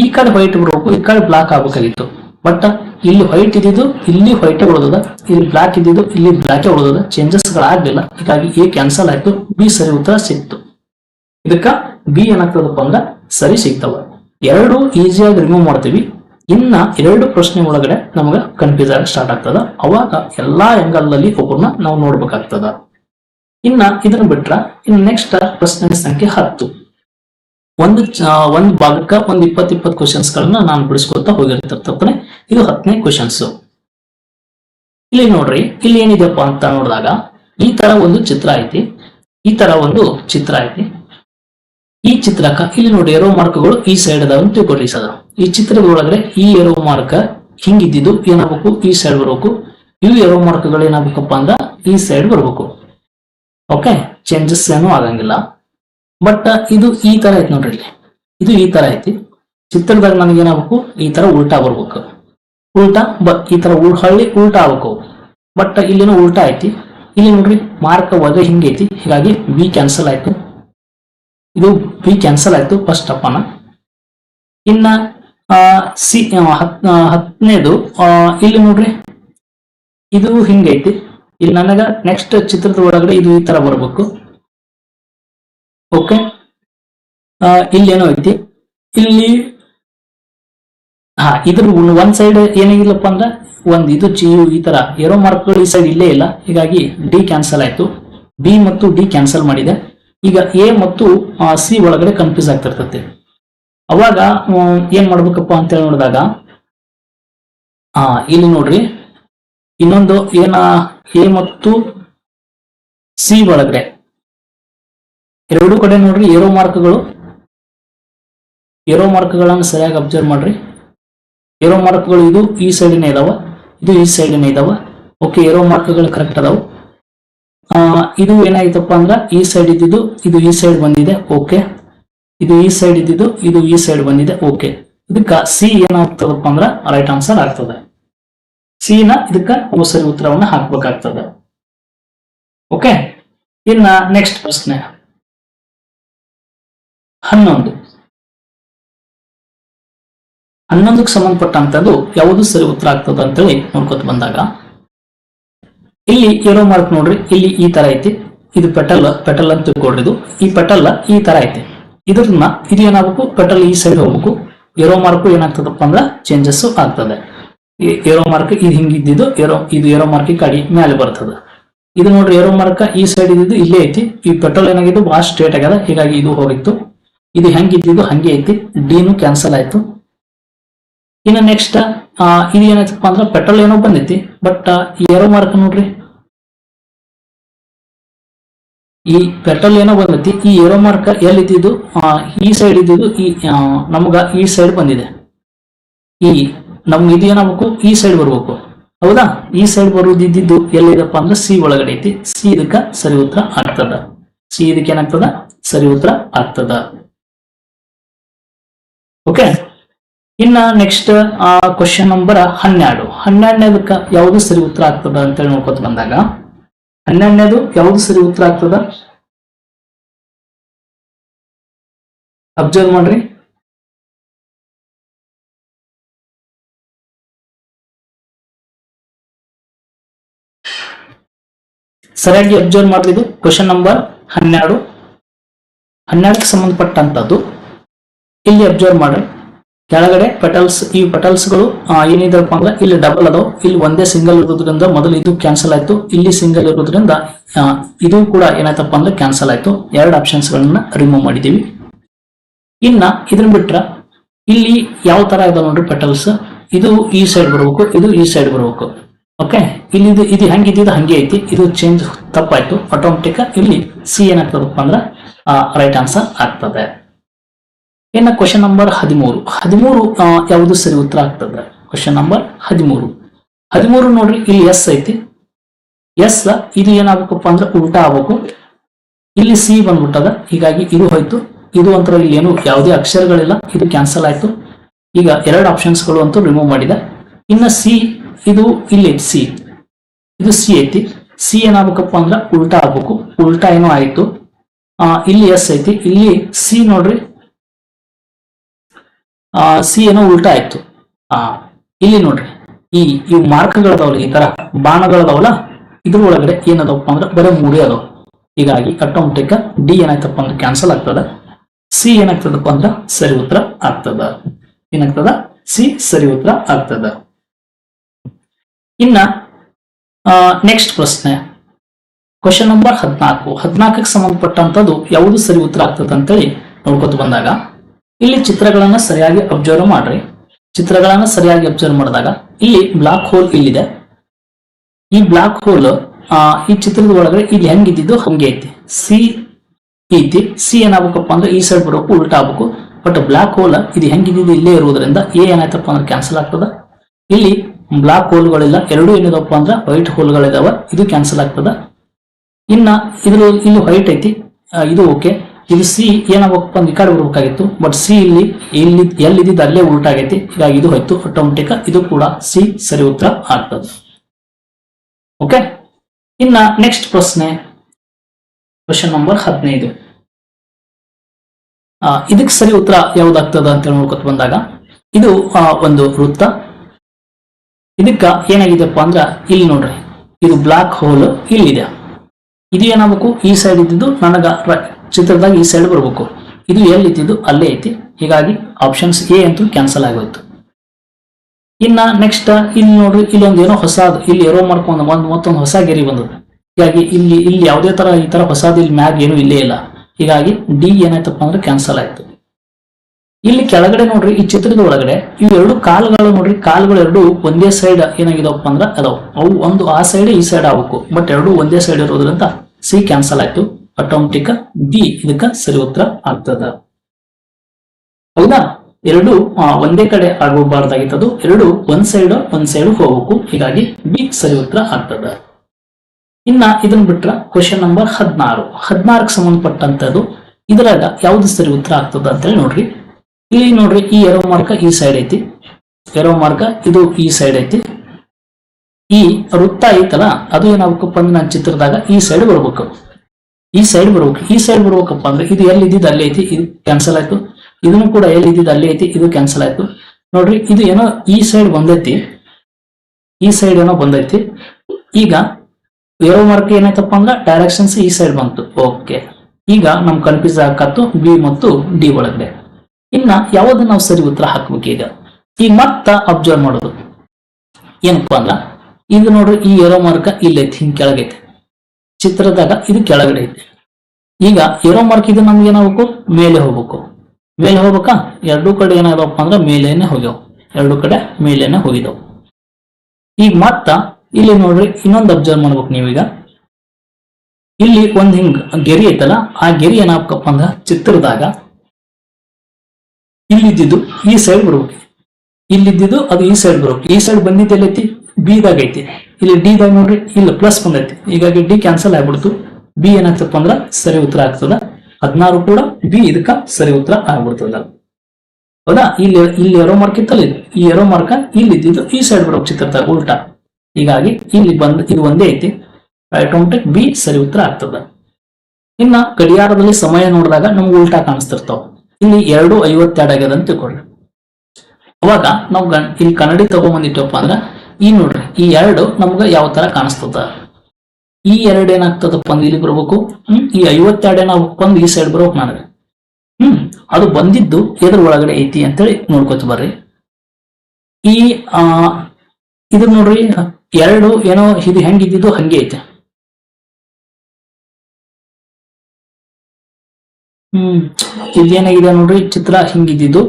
ಈ ಕಡೆ ವೈಟ್ ಬರಬೇಕು ಈ ಕಡೆ ಬ್ಲಾಕ್ ಆಗ್ಬೇಕಾಗಿತ್ತು. ಬಟ್ ಇಲ್ಲಿ ವೈಟ್ ಇದ್ದಿದ್ದು, ಇಲ್ಲಿ ವೈಟ್ ಉಳಿದದ, ಇಲ್ಲಿ ಬ್ಲಾಕ್ ಇದ್ದಿದ್ದು, ಇಲ್ಲಿ ಬ್ಲಾಕ್ ಉಳಿದದ. ಚೇಂಜಸ್ ಗಳಾಗ್ಲಿಲ್ಲ. ಹೀಗಾಗಿ ಎ ಕ್ಯಾನ್ಸಲ್ ಆಯ್ತು ಬಿ ಸರಿ ಉತ್ತರ ಸಿಕ್ತು. ಇದಕ್ಕ ಬಿ ಏನಾಗ್ತದಪ್ಪ ಅಂದ್ರೆ ಸರಿ ಸಿಗ್ತಾವ. ಎರಡು ಈಸಿಯಾಗಿ ರಿಮೂವ್ ಮಾಡ್ತೀವಿ. ಇನ್ನ ಎರಡು ಪ್ರಶ್ನೆ ಒಳಗಡೆ ನಮಗೆ ಕನ್ಫ್ಯೂಸ್ ಆಗಿ ಸ್ಟಾರ್ಟ್ ಆಗ್ತದ. ಅವಾಗ ಎಲ್ಲಾ ಎಂಗಲ್ ಅಲ್ಲಿ ಒಬ್ಬರನ್ನ ನಾವು ನೋಡ್ಬೇಕಾಗ್ತದ. ಇನ್ನ ಇದನ್ನ ಬಿಟ್ರ ಇನ್ನು ನೆಕ್ಸ್ಟ್ ಪ್ರಶ್ನೆ ಸಂಖ್ಯೆ ಹತ್ತು. ಒಂದು ಒಂದು ಭಾಗಕ್ಕ ಒಂದ್ ಇಪ್ಪತ್ ಇಪ್ಪತ್ ಕ್ವಶನ್ಸ್ ಗಳನ್ನ ನಾನು ಬಿಡಿಸ್ಕೊತಾ ಹೋಗಿರ್ತಿರ್ತಾನೆ ಇದು ಹತ್ತನೇ ಕ್ವಶನ್ಸ್ ಇಲ್ಲಿ ನೋಡ್ರಿ, ಇಲ್ಲಿ ಏನಿದೆಪ್ಪ ಅಂತ ನೋಡಿದಾಗ, ಈ ತರ ಒಂದು ಚಿತ್ರ ಐತಿ. ಈ ತರ ಒಂದು ಚಿತ್ರ ಐತಿ. ಈ ಚಿತ್ರಕ್ಕ ಇಲ್ಲಿ ನೋಡಿ ಏರೋ ಮಾರ್ಕ್ಗಳು ಈ ಸೈಡ್ ಅದಾವ ಅಂತ ತಿಳ್ಕೊಳ್ರಿ ಸದ ಈ ಚಿತ್ರದ ಒಳಗಡೆ ಈ ಏರೋ ಮಾರ್ಕ್ ಹಿಂಗಿದ್ದಿದ್ದು ಏನಾಗಬೇಕು? ಈ ಸೈಡ್ ಬರ್ಬೇಕು. ಇವು ಏರೋ ಮಾರ್ಕ್ಗಳು ಏನಾಗಬೇಕಪ್ಪ ಅಂದ್ರ ಈ ಸೈಡ್ ಬರ್ಬೇಕು. ಓಕೆ ಚೇಂಜಸ್ ಏನೂ ಆಗಂಗಿಲ್ಲ. ಬಟ್ ಇದು ಈ ತರ ಐತಿ ನೋಡ್ರಿ ಇಲ್ಲಿ. ಇದು ಈ ತರ ಐತಿ. ಚಿತ್ರದಾಗ ನನಗೆ ಏನಾಗಬೇಕು? ಈ ತರ ಉಲ್ಟಾ ಬರ್ಬೇಕು. ಉಲ್ಟಾ, ಬ, ಈ ತರ ಹಳ್ಳಿ ಉಲ್ಟಾ ಆಗ್ಬೇಕು. ಬಟ್ ಇಲ್ಲಿನೂ ಉಲ್ಟಾ ಐತಿ. ಇಲ್ಲಿ ನೋಡ್ರಿ, ಮಾರ್ಕ್ ಒಳಗೆ ಹಿಂಗೈತಿ ಹೀಗಾಗಿ ಬಿ ಕ್ಯಾನ್ಸಲ್ ಆಯ್ತು. ಇದು ಬಿ ಕ್ಯಾನ್ಸಲ್ ಆಯ್ತು ಫಸ್ಟ್ ಅಪ್ಪನ ಇನ್ನ ಸಿ ಹತ್- ಹತ್ತನೇದು ಇಲ್ಲಿ ನೋಡ್ರಿ. ಇದು ಹಿಂಗೈತಿ ಇಲ್ಲಿ ನನಗ ನೆಕ್ಸ್ಟ್ ಚಿತ್ರದ ಒಳಗಡೆ ಇದು ಈ ತರ ಬರಬೇಕು. ಓಕೆ ಇಲ್ಲಿ ಏನೋ ಐತಿ? ಇಲ್ಲಿ, ಹಾ, ಇದ್ರ ಒಂದ್ ಸೈಡ್ ಏನಾಗಿಲ್ಲಪ್ಪ ಅಂದ್ರೆ ಒಂದ್ ಇದು ಚಿ ಈ ತರ ಏರೋ ಮಾರ್ಕ್ಗಳು ಈ ಸೈಡ್ ಇಲ್ಲೇ ಇಲ್ಲ. ಹೀಗಾಗಿ ಡಿ ಕ್ಯಾನ್ಸಲ್ ಆಯ್ತು. ಬಿ ಮತ್ತು ಡಿ ಕ್ಯಾನ್ಸಲ್ ಮಾಡಿದೆ. ಈಗ ಎ ಮತ್ತು ಸಿ ಒಳಗಡೆ ಕನ್ಫ್ಯೂಸ್ ಆಗ್ತಿರ್ತೈತಿ. ಅವಾಗ ಏನ್ ಮಾಡ್ಬೇಕಪ್ಪ ಅಂತ ಹೇಳಿ ನೋಡಿದಾಗ, ಆ, ಇಲ್ಲಿ ನೋಡ್ರಿ. ಇನ್ನೊಂದು ಏನ ಎ ಮತ್ತು ಸಿ ಒಳಗಡೆ. ಎರಡು ಕಡೆ ನೋಡ್ರಿ, ಏರೋ ಮಾರ್ಕ್ಗಳು. ಏರೋ ಮಾರ್ಕ್ಗಳನ್ನು ಸರಿಯಾಗಿ ಅಬ್ಸರ್ವ್ ಮಾಡ್ರಿ. ಏರೋ ಮಾರ್ಕ್ಗಳು ಇದು ಈ ಸೈಡಿನ ಇದಾವ, ಇದು ಈ ಸೈಡಿನ ಇದಾವ. ಓಕೆ ಏರೋ ಮಾರ್ಕ್ಗಳು ಕರೆಕ್ಟ್ ಅದಾವ. ಇದು ಏನಾಯ್ತಪ್ಪ ಅಂದ್ರೆ, ಈ ಸೈಡ್ ಇದ್ದಿದ್ದು ಇದು ಈ ಸೈಡ್ ಬಂದಿದೆ ಓಕೆ ಇದು ಈ ಸೈಡ್ ಇದ್ದಿದ್ದು ಇದು ಈ ಸೈಡ್ ಬಂದಿದೆ ಓಕೆ ಇದಕ್ಕ ಸಿ ಏನಾಗ್ತದಪ್ಪ ಅಂದ್ರೆ ರೈಟ್ ಆನ್ಸರ್ ಆಗ್ತದೆ. ಸಿ ನ ಇದಕ್ಕ ನಾವು ಸರಿ ಉತ್ತರವನ್ನ ಹಾಕ್ಬೇಕಾಗ್ತದೆ. ಓಕೆ ಇನ್ನ ನೆಕ್ಸ್ಟ್ ಪ್ರಶ್ನೆ. ಹನ್ನೊಂದು. ಹನ್ನೊಂದಕ್ಕೆ ಸಂಬಂಧಪಟ್ಟಂತದ್ದು ಯಾವುದು ಸರಿ ಉತ್ತರ ಆಗ್ತದ ಅಂತೇಳಿ ನೋಡ್ಕೊತ ಬಂದಾಗ. ಇಲ್ಲಿ ಏರೋ ಮಾರ್ಕ್ ನೋಡ್ರಿ, ಇಲ್ಲಿ ಈ ತರ ಐತಿ. ಇದು ಪೆಟಲ್ ಪೆಟಲ್ ಅಂತ ತಿಳ್ಕೊಡ್ರಿ ಇದು. ಈ ಪೆಟಲ್ ಈ ತರ ಐತಿ. ಇದನ್ನ ಇದು ಏನಾಗಬೇಕು? ಪೆಟಲ್ ಈ ಸೈಡ್ ಹೋಗ್ಬೇಕು. ಏರೋ ಮಾರ್ಕ್ ಏನಾಗ್ತದಪ್ಪ ಅಂದ್ರೆ ಚೇಂಜಸ್ ಆಗ್ತದೆ. ಏರೋ ಮಾರ್ಕ್ ಇದು ಹಿಂಗಿದ್ದಿದ್ದು, ಏರೋ, ಇದು ಏರೋ ಮಾರ್ಕ್ ಕಡಿ ಮೇಲೆ ಬರ್ತದ. ಇದು ನೋಡ್ರಿ, ಏರೋ ಮಾರ್ಕ್ ಈ ಸೈಡ್ ಇದ್ದಿದ್ದು ಇಲ್ಲೇ ಐತಿ. ಈ ಪೆಟ್ರೋಲ್ ಏನಾಗಿದ್ದು ಬಹಳ ಸ್ಟ್ರೇಟ್ ಆಗ್ಯದ. ಹೀಗಾಗಿ ಇದು ಹೋಗಿತ್ತು. ಇದು ಹೆಂಗಿದ್ದಿದ್ದು? ಹಂಗೆ ಐತಿ. ಡಿನು ಕ್ಯಾನ್ಸಲ್ ಆಯ್ತು. ಇನ್ನು ನೆಕ್ಸ್ಟ್ ಇದು ಏನಾಯ್ತಪ್ಪ ಅಂದ್ರೆ ಪೆಟ್ರೋಲ್ ಏನೋ ಬಂದೈತಿ. ಬಟ್ ಏರೋ ಮಾರ್ಕ್ ನೋಡ್ರಿ. ಈ ಪೆಟ್ರೋಲ್ ಏನೋ ಬಂದೈತಿ. ಈ ಏರೋ ಮಾರ್ಕ್ ಎಲ್ಲಿ ಇದ್ದಿದ್ದು ಈ ಸೈಡ್ ಇದ್ದಿದ್ದು, ಈ ನಮ್ಗ ಈ ಸೈಡ್ ಬಂದಿದೆ. ಈ ನಮ್ಗೆ ಇದು ಏನಾಗಬೇಕು? ಈ ಸೈಡ್ ಬರ್ಬೇಕು. ಹೌದಾ? ಈ ಸೈಡ್ ಬರುವುದಿದ್ದು ಎಲ್ಲಿದಪ್ಪ ಅಂದ್ರೆ ಸಿ ಒಳಗಡೆ ಐತಿ. ಸಿ ಇದಕ್ಕ ಸರಿ ಉತ್ತರ ಆಗ್ತದ. ಸಿ ಇದಕ್ಕೆ ಏನಾಗ್ತದ? ಸರಿ ಉತ್ತರ ಆಗ್ತದ. ಓಕೆ ಇನ್ನ ನೆಕ್ಸ್ಟ್ ಆ ಕ್ವಶನ್ ನಂಬರ್ ಹನ್ನೆರಡು. ಹನ್ನೆರಡನೇದಕ್ಕ ಯಾವುದು ಸರಿ ಉತ್ತರ ಆಗ್ತದ ಅಂತೇಳಿ ನೋಡ್ಕೊತ ಬಂದಾಗ. ಹನ್ನೆರಡನೇದು ಯಾವುದು ಸರಿ ಉತ್ತರ ಆಗ್ತದ? ಅಬ್ಸರ್ವ್ ಮಾಡ್ರಿ. ಸರಿಯಾಗಿ ಅಬ್ಸರ್ವ್ ಮಾಡಲಿದ್ದು ಕ್ವಶನ್ ನಂಬರ್ ಹನ್ನೆರಡು. ಹನ್ನೆರಡಕ್ಕೆ ಸಂಬಂಧಪಟ್ಟಂತದ್ದು ಇಲ್ಲಿ ಅಬ್ಸರ್ವ್ ಮಾಡ್ರಿ. ಕೆಳಗಡೆ ಪೆಟಲ್ಸ್ ಈ ಪೆಟಲ್ಸ್ಗಳು ಏನಿದಪ್ಪ ಅಂದ್ರೆ ಇಲ್ಲಿ ಡಬಲ್ ಅದಾವ. ಇಲ್ಲಿ ಒಂದೇ ಸಿಂಗಲ್ ಇರೋದ್ರಿಂದ ಮೊದಲು ಇದು ಕ್ಯಾನ್ಸಲ್ ಆಯ್ತು. ಇಲ್ಲಿ ಸಿಂಗಲ್ ಇರೋದ್ರಿಂದ ಇದು ಕೂಡ ಏನಾಯ್ತಪ್ಪ ಅಂದ್ರೆ ಕ್ಯಾನ್ಸಲ್ ಆಯ್ತು. ಎರಡು ಆಪ್ಷನ್ಸ್ ಗಳನ್ನ ರಿಮೂವ್ ಮಾಡಿದೀವಿ. ಇನ್ನ ಇದನ್ನ ಬಿಟ್ರೆ, ಇಲ್ಲಿ ಯಾವ ತರ ಇದೆ ನೋಡ್ರಿ ಪೆಟಲ್ಸ್ ಇದು ಈ ಸೈಡ್ ಬರಬೇಕು, ಇದು ಈ ಸೈಡ್ ಬರ್ಬೇಕು. ಓಕೆ ಇಲ್ಲಿ ಇದು ಇದು ಹಂಗೆ ಐತಿ. ಇದು ಚೇಂಜ್ ತಪ್ಪಾಯ್ತು. ಆಟೋಮೆಟಿಕ್ ಇಲ್ಲಿ ಸಿ ಏನಾಗ್ತದಪ್ಪ ಅಂದ್ರೆ ರೈಟ್ ಆನ್ಸರ್ ಆಗ್ತದೆ. ಇನ್ನು ಕ್ವಶನ್ ನಂಬರ್ ಹದಿಮೂರು. ಹದಿಮೂರು ಯಾವುದು ಸರಿ ಉತ್ತರ ಆಗ್ತದೆ? ಕ್ವಶನ್ ನಂಬರ್ ಹದಿಮೂರು. ಹದಿಮೂರು ನೋಡ್ರಿ, ಇಲ್ಲಿ ಎಸ್ ಐತಿ. ಎಸ್ ಇದು ಏನಾಗಬೇಕಪ್ಪ ಅಂದ್ರೆ ಉಲ್ಟಾ ಆಗ್ಬೇಕು. ಇಲ್ಲಿ ಸಿ ಬಂದ್ಬಿಟ್ಟದ. ಹೀಗಾಗಿ ಇದು ಹೋಯ್ತು. ಇದು ಒಂಥರ ಇಲ್ಲಿ ಏನು ಯಾವುದೇ ಅಕ್ಷರಗಳಿಲ್ಲ. ಇದು ಕ್ಯಾನ್ಸಲ್ ಆಯ್ತು. ಈಗ ಎರಡು ಆಪ್ಷನ್ಸ್ಗಳು ಅಂತೂ ರಿಮೂವ್ ಮಾಡಿದೆ. ಇನ್ನ ಸಿ ಇದು ಇಲ್ಲಿ ಸಿ. ಇದು ಸಿ ಐತಿ. ಸಿ ಏನಾಗ್ಬೇಕಪ್ಪ ಅಂದ್ರೆ ಉಲ್ಟಾ ಆಗ್ಬೇಕು. ಉಲ್ಟಾ ಏನೋ ಆಯ್ತು. ಆ, ಇಲ್ಲಿ ಎಸ್ ಐತಿ. ಇಲ್ಲಿ ಸಿ ನೋಡ್ರಿ. ಸಿ ಏನೋ ಉಲ್ಟಾ ಆಯ್ತು. ಆ ಇಲ್ಲಿ ನೋಡ್ರಿ. ಈ ಈ ಮಾರ್ಕ್ಗಳದಾವಲ್ಲ ಈ ತರ ಬಾಣಗಳದಾವಲ್ಲ ಇದ್ರ ಒಳಗಡೆ ಏನದಪ್ಪ ಅಂದ್ರೆ ಬರೀ ಮೂರೇ ಅದಾವ. ಹೀಗಾಗಿ ಆಟೋಮೆಟಿಕ್ ಡಿ ಏನಾಯ್ತಪ್ಪ ಅಂದ್ರೆ ಕ್ಯಾನ್ಸಲ್ ಆಗ್ತದ. ಸಿ ಏನಾಗ್ತದಪ್ಪ ಅಂದ್ರೆ ಸರಿ ಉತ್ತರ ಆಗ್ತದ. ಏನಾಗ್ತದ? ಸಿ ಸರಿ ಉತ್ತರ ಆಗ್ತದ. ಇನ್ನ ನೆಕ್ಸ್ಟ್ ಪ್ರಶ್ನೆ. ಕ್ವಶನ್ ನಂಬರ್ ಹದಿನಾಲ್ಕು. ಹದಿನಾಲ್ಕಕ್ಕೆ ಸಂಬಂಧಪಟ್ಟಂತದ್ದು ಯಾವುದು ಸರಿ ಉತ್ತರ ಆಗ್ತದೆ ಅಂತೇಳಿ ನೋಡ್ಕೊತ ಬಂದಾಗ, ಇಲ್ಲಿ ಚಿತ್ರಗಳನ್ನ ಸರಿಯಾಗಿ ಅಬ್ಸರ್ವ್ ಮಾಡ್ರಿ. ಚಿತ್ರಗಳನ್ನ ಸರಿಯಾಗಿ ಅಬ್ಸರ್ವ್ ಮಾಡಿದಾಗ, ಇಲ್ಲಿ ಬ್ಲಾಕ್ ಹೋಲ್ ಇಲ್ಲಿದೆ. ಈ ಬ್ಲಾಕ್ ಹೋಲ್ ಈ ಚಿತ್ರದ ಒಳಗಡೆ ಇಲ್ಲಿ ಹೆಂಗಿದ್ದು ಹಂಗೆ ಐತಿ. ಸಿ ಐತಿ. ಸಿ ಏನಾಗಬೇಕಪ್ಪ ಅಂದ್ರೆ ಈ ಸೈಡ್ ಬರೋಕು ಉಲ್ಟಾ ಆಗ್ಬೇಕು. ಬಟ್ ಬ್ಲಾಕ್ ಹೋಲ್ ಇದು ಹೆಂಗಿದ್ದು ಇಲ್ಲೇ ಇರುವುದರಿಂದ ಎ ಏನಾಯ್ತಪ್ಪ ಅಂದ್ರೆ ಕ್ಯಾನ್ಸಲ್ ಆಗ್ತದ. ಇಲ್ಲಿ ಬ್ಲಾಕ್ ಹೋಲ್ಗಳಿಲ್ಲ. ಎರಡು ಏನಿದಪ್ಪ ಅಂದ್ರೆ ವೈಟ್ ಹೋಲ್ಗಳಿದಾವ. ಇದು ಕ್ಯಾನ್ಸಲ್ ಆಗ್ತದ. ಇನ್ನ ಇದ್ರ ಇಲ್ಲಿ ವೈಟ್ ಐತಿ. ಇದು ಓಕೆ ಇದು ಸಿ ಏನಾಗಬೇಕಪ್ಪ ಅಂದ್ರೆ ಈ ಕಡೆ ಬರ್ಬೇಕಾಗಿತ್ತು ಬಟ್ ಸಿ ಇಲ್ಲಿ ಇಲ್ಲಿ ಎಲ್ಲಿದ್ದು ಅಲ್ಲೇ ಉಲ್ಟಾಗೈತಿ. ಹೀಗಾಗಿ ಇದು ಹೋಯ್ತು. ಆಟೋಮೆಟಿಕ್ ಇದು ಕೂಡ ಸಿ ಸರಿ ಉತ್ತರ ಆಗ್ತದ. ಓಕೆ ಇನ್ನ ನೆಕ್ಸ್ಟ್ ಪ್ರಶ್ನೆ. ಕ್ವಶನ್ ನಂಬರ್ ಹದಿನೈದು. ಇದಕ್ಕೆ ಸರಿ ಉತ್ತರ ಯಾವ್ದಾಗ್ತದ ಅಂತ ನೋಡ್ಕೊತ ಬಂದಾಗ, ಇದು ಒಂದು ವೃತ್ತ. ಇದಕ್ಕ ಏನಾಗಿದೆಪ್ಪ ಅಂದ್ರೆ ಇಲ್ಲಿ ನೋಡ್ರಿ, ಇದು ಬ್ಲಾಕ್ ಹೋಲ್ ಇಲ್ಲಿದೆ. ಇದು ಏನಾಗಬೇಕು ಈ ಸೈಡ್ ಇದ್ದಿದ್ದು ನನಗೆ ಚಿತ್ರದಾಗ ಈ ಸೈಡ್ ಬರಬೇಕು. ಇದು ಎಲ್ಲಿ ಇದ್ದಿದ್ದು ಅಲ್ಲೇ ಐತಿ. ಹೀಗಾಗಿ ಆಪ್ಷನ್ಸ್ ಎ ಅಂತೂ ಕ್ಯಾನ್ಸಲ್ ಆಗೋಯ್ತು. ಇನ್ನ ನೆಕ್ಸ್ಟ್ ಇಲ್ಲಿ ನೋಡ್ರಿ ಇಲ್ಲಿ ಒಂದು ಏನೋ ಹೊಸದು. ಇಲ್ಲಿ ಎರೋ ಮಾಡ್ಕೊಂಡು ಒಂದು ಮತ್ತೊಂದು ಹೊಸ ಗೆರಿ ಬಂದದ. ಹೀಗಾಗಿ ಇಲ್ಲಿ ಇಲ್ಲಿ ಯಾವುದೇ ತರ ಈ ತರ ಹೊಸದು ಇಲ್ಲಿ ಮ್ಯಾಗ್ ಏನು ಇಲ್ಲೇ ಇಲ್ಲ. ಹೀಗಾಗಿ ಡಿ ಏನಾಯ್ತಪ್ಪ ಅಂದ್ರೆ ಕ್ಯಾನ್ಸಲ್ ಆಯ್ತು. ಇಲ್ಲಿ ಕೆಳಗಡೆ ನೋಡ್ರಿ, ಈ ಚಿತ್ರದ ಒಳಗಡೆ ಇವು ಎರಡು ಕಾಲುಗಳು ನೋಡ್ರಿ, ಕಾಲುಗಳು ಎರಡು ಒಂದೇ ಸೈಡ್ ಏನಾಗಿದಾವಪ್ಪ ಅಂದ್ರೆ ಅದಾವ. ಅವು ಒಂದು ಆ ಸೈಡ್ ಈ ಸೈಡ್ ಆಗಬೇಕು. ಬಟ್ ಎರಡು ಒಂದೇ ಸೈಡ್ ಇರೋದ್ರಿಂದ ಸಿ ಕ್ಯಾನ್ಸಲ್ ಆಯ್ತು. ಆಟೋಮೆಟಿಕ್ ಬಿ ಇದಕ್ಕ ಸರಿ ಉತ್ತರ ಆಗ್ತದ. ಹೌದಾ? ಎರಡು ಒಂದೇ ಕಡೆ ಆಗಬಾರ್ದಾಗಿತ್ತದು. ಎರಡು ಒಂದ್ ಸೈಡ್ ಒಂದ್ ಸೈಡ್ ಹೋಗ್ಬೇಕು. ಹೀಗಾಗಿ ಬಿ ಸರಿ ಉತ್ತರ ಆಗ್ತದ. ಇನ್ನ ಇದನ್ ಬಿಟ್ರ ಕ್ವಶನ್ ನಂಬರ್ ಹದಿನಾರು. ಹದಿನಾರಕ್ಕೆ ಸಂಬಂಧಪಟ್ಟಂತದ್ದು ಇದರಾಗ ಯಾವ್ದು ಸರಿ ಉತ್ತರ ಆಗ್ತದ ಅಂತೇಳಿ ನೋಡ್ರಿ. ಇಲ್ಲಿ ನೋಡ್ರಿ ಈ ಎರೋ ಮಾರ್ಕ ಈ ಸೈಡ್ ಐತಿ. ಎರೋ ಮಾರ್ಕ ಇದು ಈ ಸೈಡ್ ಐತಿ. ಈ ವೃತ್ತ ಐತಲ್ಲ, ಅದು ಏನಾಗಬೇಕಪ್ಪ ಅಂದ್ರೆ ನಾನು ಚಿತ್ರದಾಗ ಈ ಸೈಡ್ ಬರ್ಬೇಕು. ಈ ಸೈಡ್ ಬರ್ಬೇಕು. ಈ ಸೈಡ್ ಬರ್ಬೇಕಪ್ಪ ಅಂದ್ರೆ ಇದು ಎಲ್ಲಿ ಇದ್ದಿದ್ದು ಅಲ್ಲಿ ಐತಿ, ಇದು ಕ್ಯಾನ್ಸಲ್ ಆಯ್ತು. ಇದನ್ನು ಕೂಡ ಎಲ್ಲಿ ಇದ್ದಿದ್ದು ಅಲ್ಲಿ ಐತಿ, ಇದು ಕ್ಯಾನ್ಸಲ್ ಆಯ್ತು. ನೋಡ್ರಿ, ಇದು ಏನೋ ಈ ಸೈಡ್ ಬಂದೈತಿ. ಈ ಸೈಡ್ ಏನೋ ಬಂದೈತಿ. ಈಗ ಎರೋ ಮಾರ್ಕ್ ಏನಾಯ್ತಪ್ಪ ಅಂದ್ರೆ ಡೈರೆಕ್ಷನ್ಸ್ ಈ ಸೈಡ್ ಬಂತು. ಓಕೆ ಈಗ ನಮ್ ಕನ್ಫ್ಯೂಸ್ ಆಗತ್ತು ಬಿ ಮತ್ತು ಡಿ ಒಳಗಡೆ. ಇನ್ನ ಯಾವ್ದು ನಾವು ಸರಿ ಉತ್ತರ ಹಾಕ್ಬೇಕು ಈಗ? ಈಗ ಮತ್ತ ಅಬ್ಸರ್ವ್ ಮಾಡೋದು. ಏನಪ್ಪ ಅಂದ್ರ, ಇದು ನೋಡ್ರಿ ಈ ಏರೋ ಮಾರ್ಕ ಇಲ್ಲೈತಿ ಹಿಂಗ್ ಕೆಳಗೈತೆ ಚಿತ್ರದಾಗ ಇದು ಕೆಳಗಡೆ ಐತೆ. ಈಗ ಏರೋ ಮಾರ್ಕ್ ಇದು ನಮ್ಗೆ ಏನಾಗಬೇಕು? ಮೇಲೆ ಹೋಗ್ಬೇಕು. ಮೇಲೆ ಹೋಗ್ಬೇಕಾ? ಎರಡೂ ಕಡೆ ಏನಾಗಪ್ಪ ಅಂದ್ರ ಮೇಲೇನೆ ಹೋಗ್ಯಾವ. ಎರಡು ಕಡೆ ಮೇಲೇನೆ ಹೋಗಿದವು. ಈಗ ಮತ್ತ ಇಲ್ಲಿ ನೋಡ್ರಿ ಇನ್ನೊಂದು ಅಬ್ಸರ್ವ್ ಮಾಡ್ಬೇಕು ನೀವೀಗ. ಇಲ್ಲಿ ಒಂದ್ ಹಿಂಗ್ ಗೆರಿ ಐತಲ್ಲ, ಆ ಗೆರಿ ಏನಾಗಬೇಕಪ್ಪ ಅಂದ್ರ ಚಿತ್ರದಾಗ ಇಲ್ಲಿದ್ದಿದ್ದು ಈ ಸೈಡ್ ಬರ್ಬೇಕು ಇಲ್ಲಿದ್ದು ಅದು ಈ ಸೈಡ್ ಬರ್ಬೇಕು ಈ ಸೈಡ್ ಬಂದಿದ್ದೆಲ್ಲೈತಿ ಬಿ ದಾಗ ಐತಿ ಇಲ್ಲಿ ಡಿ ದಾಗ ನೋಡ್ರಿ, ಇಲ್ಲ ಪ್ಲಸ್ ಬಂದೈತಿ. ಹೀಗಾಗಿ ಡಿ ಕ್ಯಾನ್ಸಲ್ ಆಗ್ಬಿಡ್ತು. ಬಿ ಏನಾಗ್ತಪ್ಪ ಅಂದ್ರ ಸರಿ ಉತ್ತರ ಆಗ್ತದ. ಹದಿನಾರು ಕೂಡ ಬಿ ಇದಕ್ಕ ಸರಿ ಉತ್ತರ ಆಗ್ಬಿಡ್ತದ. ಹೌದಾ? ಇಲ್ಲಿ ಇಲ್ಲಿ ಎರೋ ಮಾರ್ಕ್ ಇತ್ತಲ್ಲ ಈ ಎರೋ ಮಾರ್ಕ ಇಲ್ಲಿ ಇದ್ದಿದ್ದು ಈ ಸೈಡ್ ಬರೋ ಚಿತ್ರದಾಗ ಉಲ್ಟಾ. ಹೀಗಾಗಿ ಇಲ್ಲಿ ಬಂದ್, ಇದು ಒಂದೇ ಐತಿ. ಆಟೋಮೆಟಿಕ್ ಬಿ ಸರಿ ಉತ್ತರ ಆಗ್ತದ. ಇನ್ನ ಗಡಿಯಾರದಲ್ಲಿ ಸಮಯ ನೋಡಿದಾಗ ನಮ್ಗೆ ಉಲ್ಟಾ ಕಾಣಿಸ್ತಿರ್ತಾವ. ಇಲ್ಲಿ ಎರಡು ಐವತ್ತೆರಡು ಆಗ್ಯದ ಅಂತ ತಿಳ್ಕೊಳ್ಳಿ ಅವಾಗ ನಾವು ಇಲ್ಲಿ ಕನ್ನಡಿ ತಗೊಂಬಂದಿಟ್ಟಪ್ಪ ಅಂದ್ರೆ, ಈ ನೋಡ್ರಿ, ಈ ಎರಡು ನಮ್ಗೆ ಯಾವ ತರ ಕಾಣಿಸ್ತದ. ಈ ಎರಡು ಏನಾಗ್ತದಪ್ಪ ಅಂದ್ರೆ ಇಲ್ಲಿ ಬರ್ಬೇಕು, ಹ್ಮ್, ಈ ಐವತ್ತೆರಡು ಏನಾಗ್ಬೇಕು ಒಂದು ಈ ಸೈಡ್ ಬರ್ಬೇಕು ನನಗೆ. ಹ್ಮ್, ಅದು ಬಂದಿದ್ದು ಎದ್ರ ಒಳಗಡೆ ಐತಿ ಅಂತೇಳಿ ನೋಡ್ಕೊತ ಬರ್ರಿ. ಈ, ಆ, ಇದು ನೋಡ್ರಿ, ಎರಡು ಏನೋ ಇದು ಹೆಂಗಿದ್ದು ಹಂಗೆ ಐತೆ. ಹ್ಮ್. ಇಲ್ಲಿ ಏನಾಗಿದೆ ನೋಡ್ರಿ? ಚಿತ್ರ ಹಿಂಗಿದ್ದು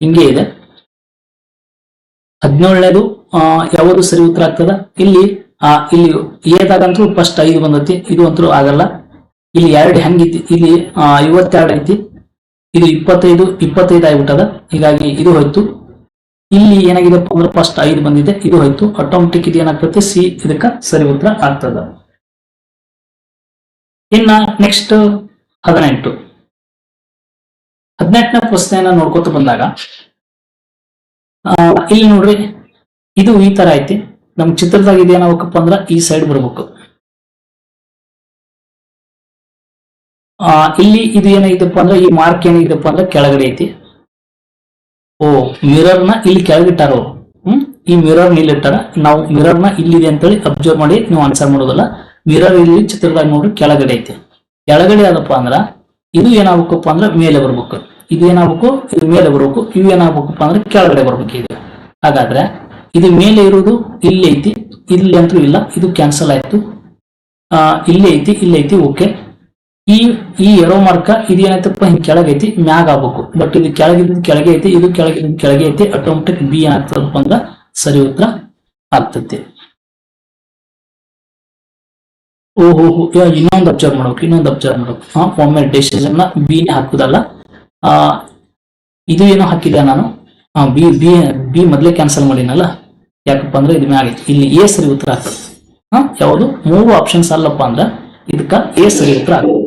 ಹಿಂಗೆ ಇದೆ. ಹದಿನೇಳನೇದು ಆ ಯಾವುದು ಸರಿ ಉತ್ತರ ಆಗ್ತದ? ಇಲ್ಲಿ ಆ ಇಲ್ಲಿ ಏದಾಗಂತೂ ಫಸ್ಟ್ ಐದು ಬಂದತಿ. ಇದು ಅಂತೂ ಆಗಲ್ಲ. ಇಲ್ಲಿ ಎರಡು ಹೆಂಗಿತ್ತು? ಇಲ್ಲಿ ಆ, ಐವತ್ತೆರಡು ಐತಿ. ಇದು ಇಪ್ಪತ್ತೈದು ಇಪ್ಪತ್ತೈದು ಆಗ್ಬಿಟ್ಟದ. ಹೀಗಾಗಿ ಇದು ಹೋಯ್ತು. ಇಲ್ಲಿ ಏನಾಗಿದೆ ಅಂದ್ರೆ ಫಸ್ಟ್ ಐದು ಬಂದಿದೆ. ಇದು ಹೋಯ್ತು. ಆಟೋಮೆಟಿಕ್ ಇದು ಏನಾಗ್ತದೆ ಸಿ ಇದಕ್ಕ ಸರಿ ಉತ್ತರ ಆಗ್ತದ. ಇನ್ನ ನೆಕ್ಸ್ಟ್ ಹದಿನೆಂಟು. ಹದಿನೆಂಟನೇ ಪ್ರಶ್ನೆಯನ್ನ ನೋಡ್ಕೊತ ಬಂದಾಗ ಇಲ್ಲಿ ನೋಡ್ರಿ, ಇದು ಈ ತರ ಐತಿ. ನಮ್ ಚಿತ್ರದಾಗ ಇದೇನಾಗಬೇಕಪ್ಪ ಅಂದ್ರ ಈ ಸೈಡ್ ಬರ್ಬೇಕು. ಆ, ಇಲ್ಲಿ ಇದು ಏನಾಗಿದೆಪ್ಪ ಅಂದ್ರೆ, ಈ ಮಾರ್ಕ್ ಏನಾಗಿದೆಪ್ಪ ಅಂದ್ರೆ ಕೆಳಗಡೆ ಐತಿ. ಓ ಮಿರರ್ನ ಇಲ್ಲಿ ಕೆಳಗಿಟ್ಟಾರ ಅವ್ರು. ಹ್ಮ್, ಈ ಮಿರರ್ ಇಲ್ಲಿ ಇಟ್ಟಾರ. ನಾವು ಮಿರರ್ನ ಇಲ್ಲಿದೆ ಅಂತೇಳಿ ಅಬ್ಸರ್ವ್ ಮಾಡಿ ನೀವು ಆನ್ಸರ್ ಮಾಡೋದಲ್ಲ. ಮಿರರ್ ಇಲ್ಲಿ ಚಿತ್ರದಾಗ ನೋಡ್ರಿ ಕೆಳಗಡೆ ಐತಿ. ಕೆಳಗಡೆ ಆದಪ್ಪ ಅಂದ್ರ, ಇದು ಏನಾಗ್ಬೇಕಪ್ಪ ಅಂದ್ರೆ ಮೇಲೆ ಬರ್ಬೇಕು. ಇದು ಏನಾಗ್ಬೇಕು ಇದು ಮೇಲೆ ಬರ್ಬೇಕು. ಇವು ಏನಾಗ್ಬೇಕಪ್ಪ ಅಂದ್ರೆ ಕೆಳಗಡೆ ಬರ್ಬೇಕು ಇದು ಹಾಗಾದ್ರೆ ಇದು ಮೇಲೆ ಇರುವುದು, ಇಲ್ಲಿ ಐತಿ. ಇಲ್ಲಿ ಅಂತೂ ಇಲ್ಲ. ಇದು ಕ್ಯಾನ್ಸಲ್ ಆಯ್ತು. ಇಲ್ಲಿ ಐತಿ ಇಲ್ಲಿ ಐತಿ ಓಕೆ ಈ ಈ ಎರೋ ಮಾರ್ಕ ಇದೇನಾಯ್ತಪ್ಪ ಹಿಂಗ್ ಕೆಳಗೈತಿ ಮ್ಯಾಗ ಆಗ್ಬೇಕು. ಬಟ್ ಇದು ಕೆಳಗಿದ್ದು ಕೆಳಗೆ ಐತಿ, ಇದು ಕೆಳಗಿದ್ದು ಕೆಳಗೆ ಐತಿ ಆಟೋಮೆಟಿಕ್ ಬಿ ಏನಾಗ್ತದಪ್ಪ ಅಂದ್ರೆ ಸರಿ ಉತ್ತರ ಆಗ್ತೈತಿ. ಓಹೋ ಇನ್ನೊಂದು ಅಬ್ಸರ್ವ್ ಮಾಡ್ಬೇಕು, ಇನ್ನೊಂದು ಅಬ್ಸರ್ವ್ ಮಾಡ್ಬೇಕು. ಒಮ್ಮೆ ಡಿಸಿಷನ್ ಬಿ ಹಾಕುದಲ್ಲ? ಇದು ಏನೋ ಹಾಕಿದೆ ನಾನು? ಬಿ ಬಿ ಬಿ ಮೊದಲೇ ಕ್ಯಾನ್ಸಲ್ ಮಾಡಿನಲ್ಲ ಯಾಕಪ್ಪ ಅಂದ್ರೆ ಇದು ಐತಿ ಇಲ್ಲಿ ಎ ಸರಿ ಉತ್ತರ ಆಗ್ತದೆ. ಹಾ, ಯಾವುದು? ಮೂರು ಆಪ್ಷನ್ಸ್ ಅಲ್ಲಪ್ಪ ಅಂದ್ರೆ ಇದಕ್ಕ ಎ ಸರಿ ಉತ್ತರ ಆಗ್ತದೆ.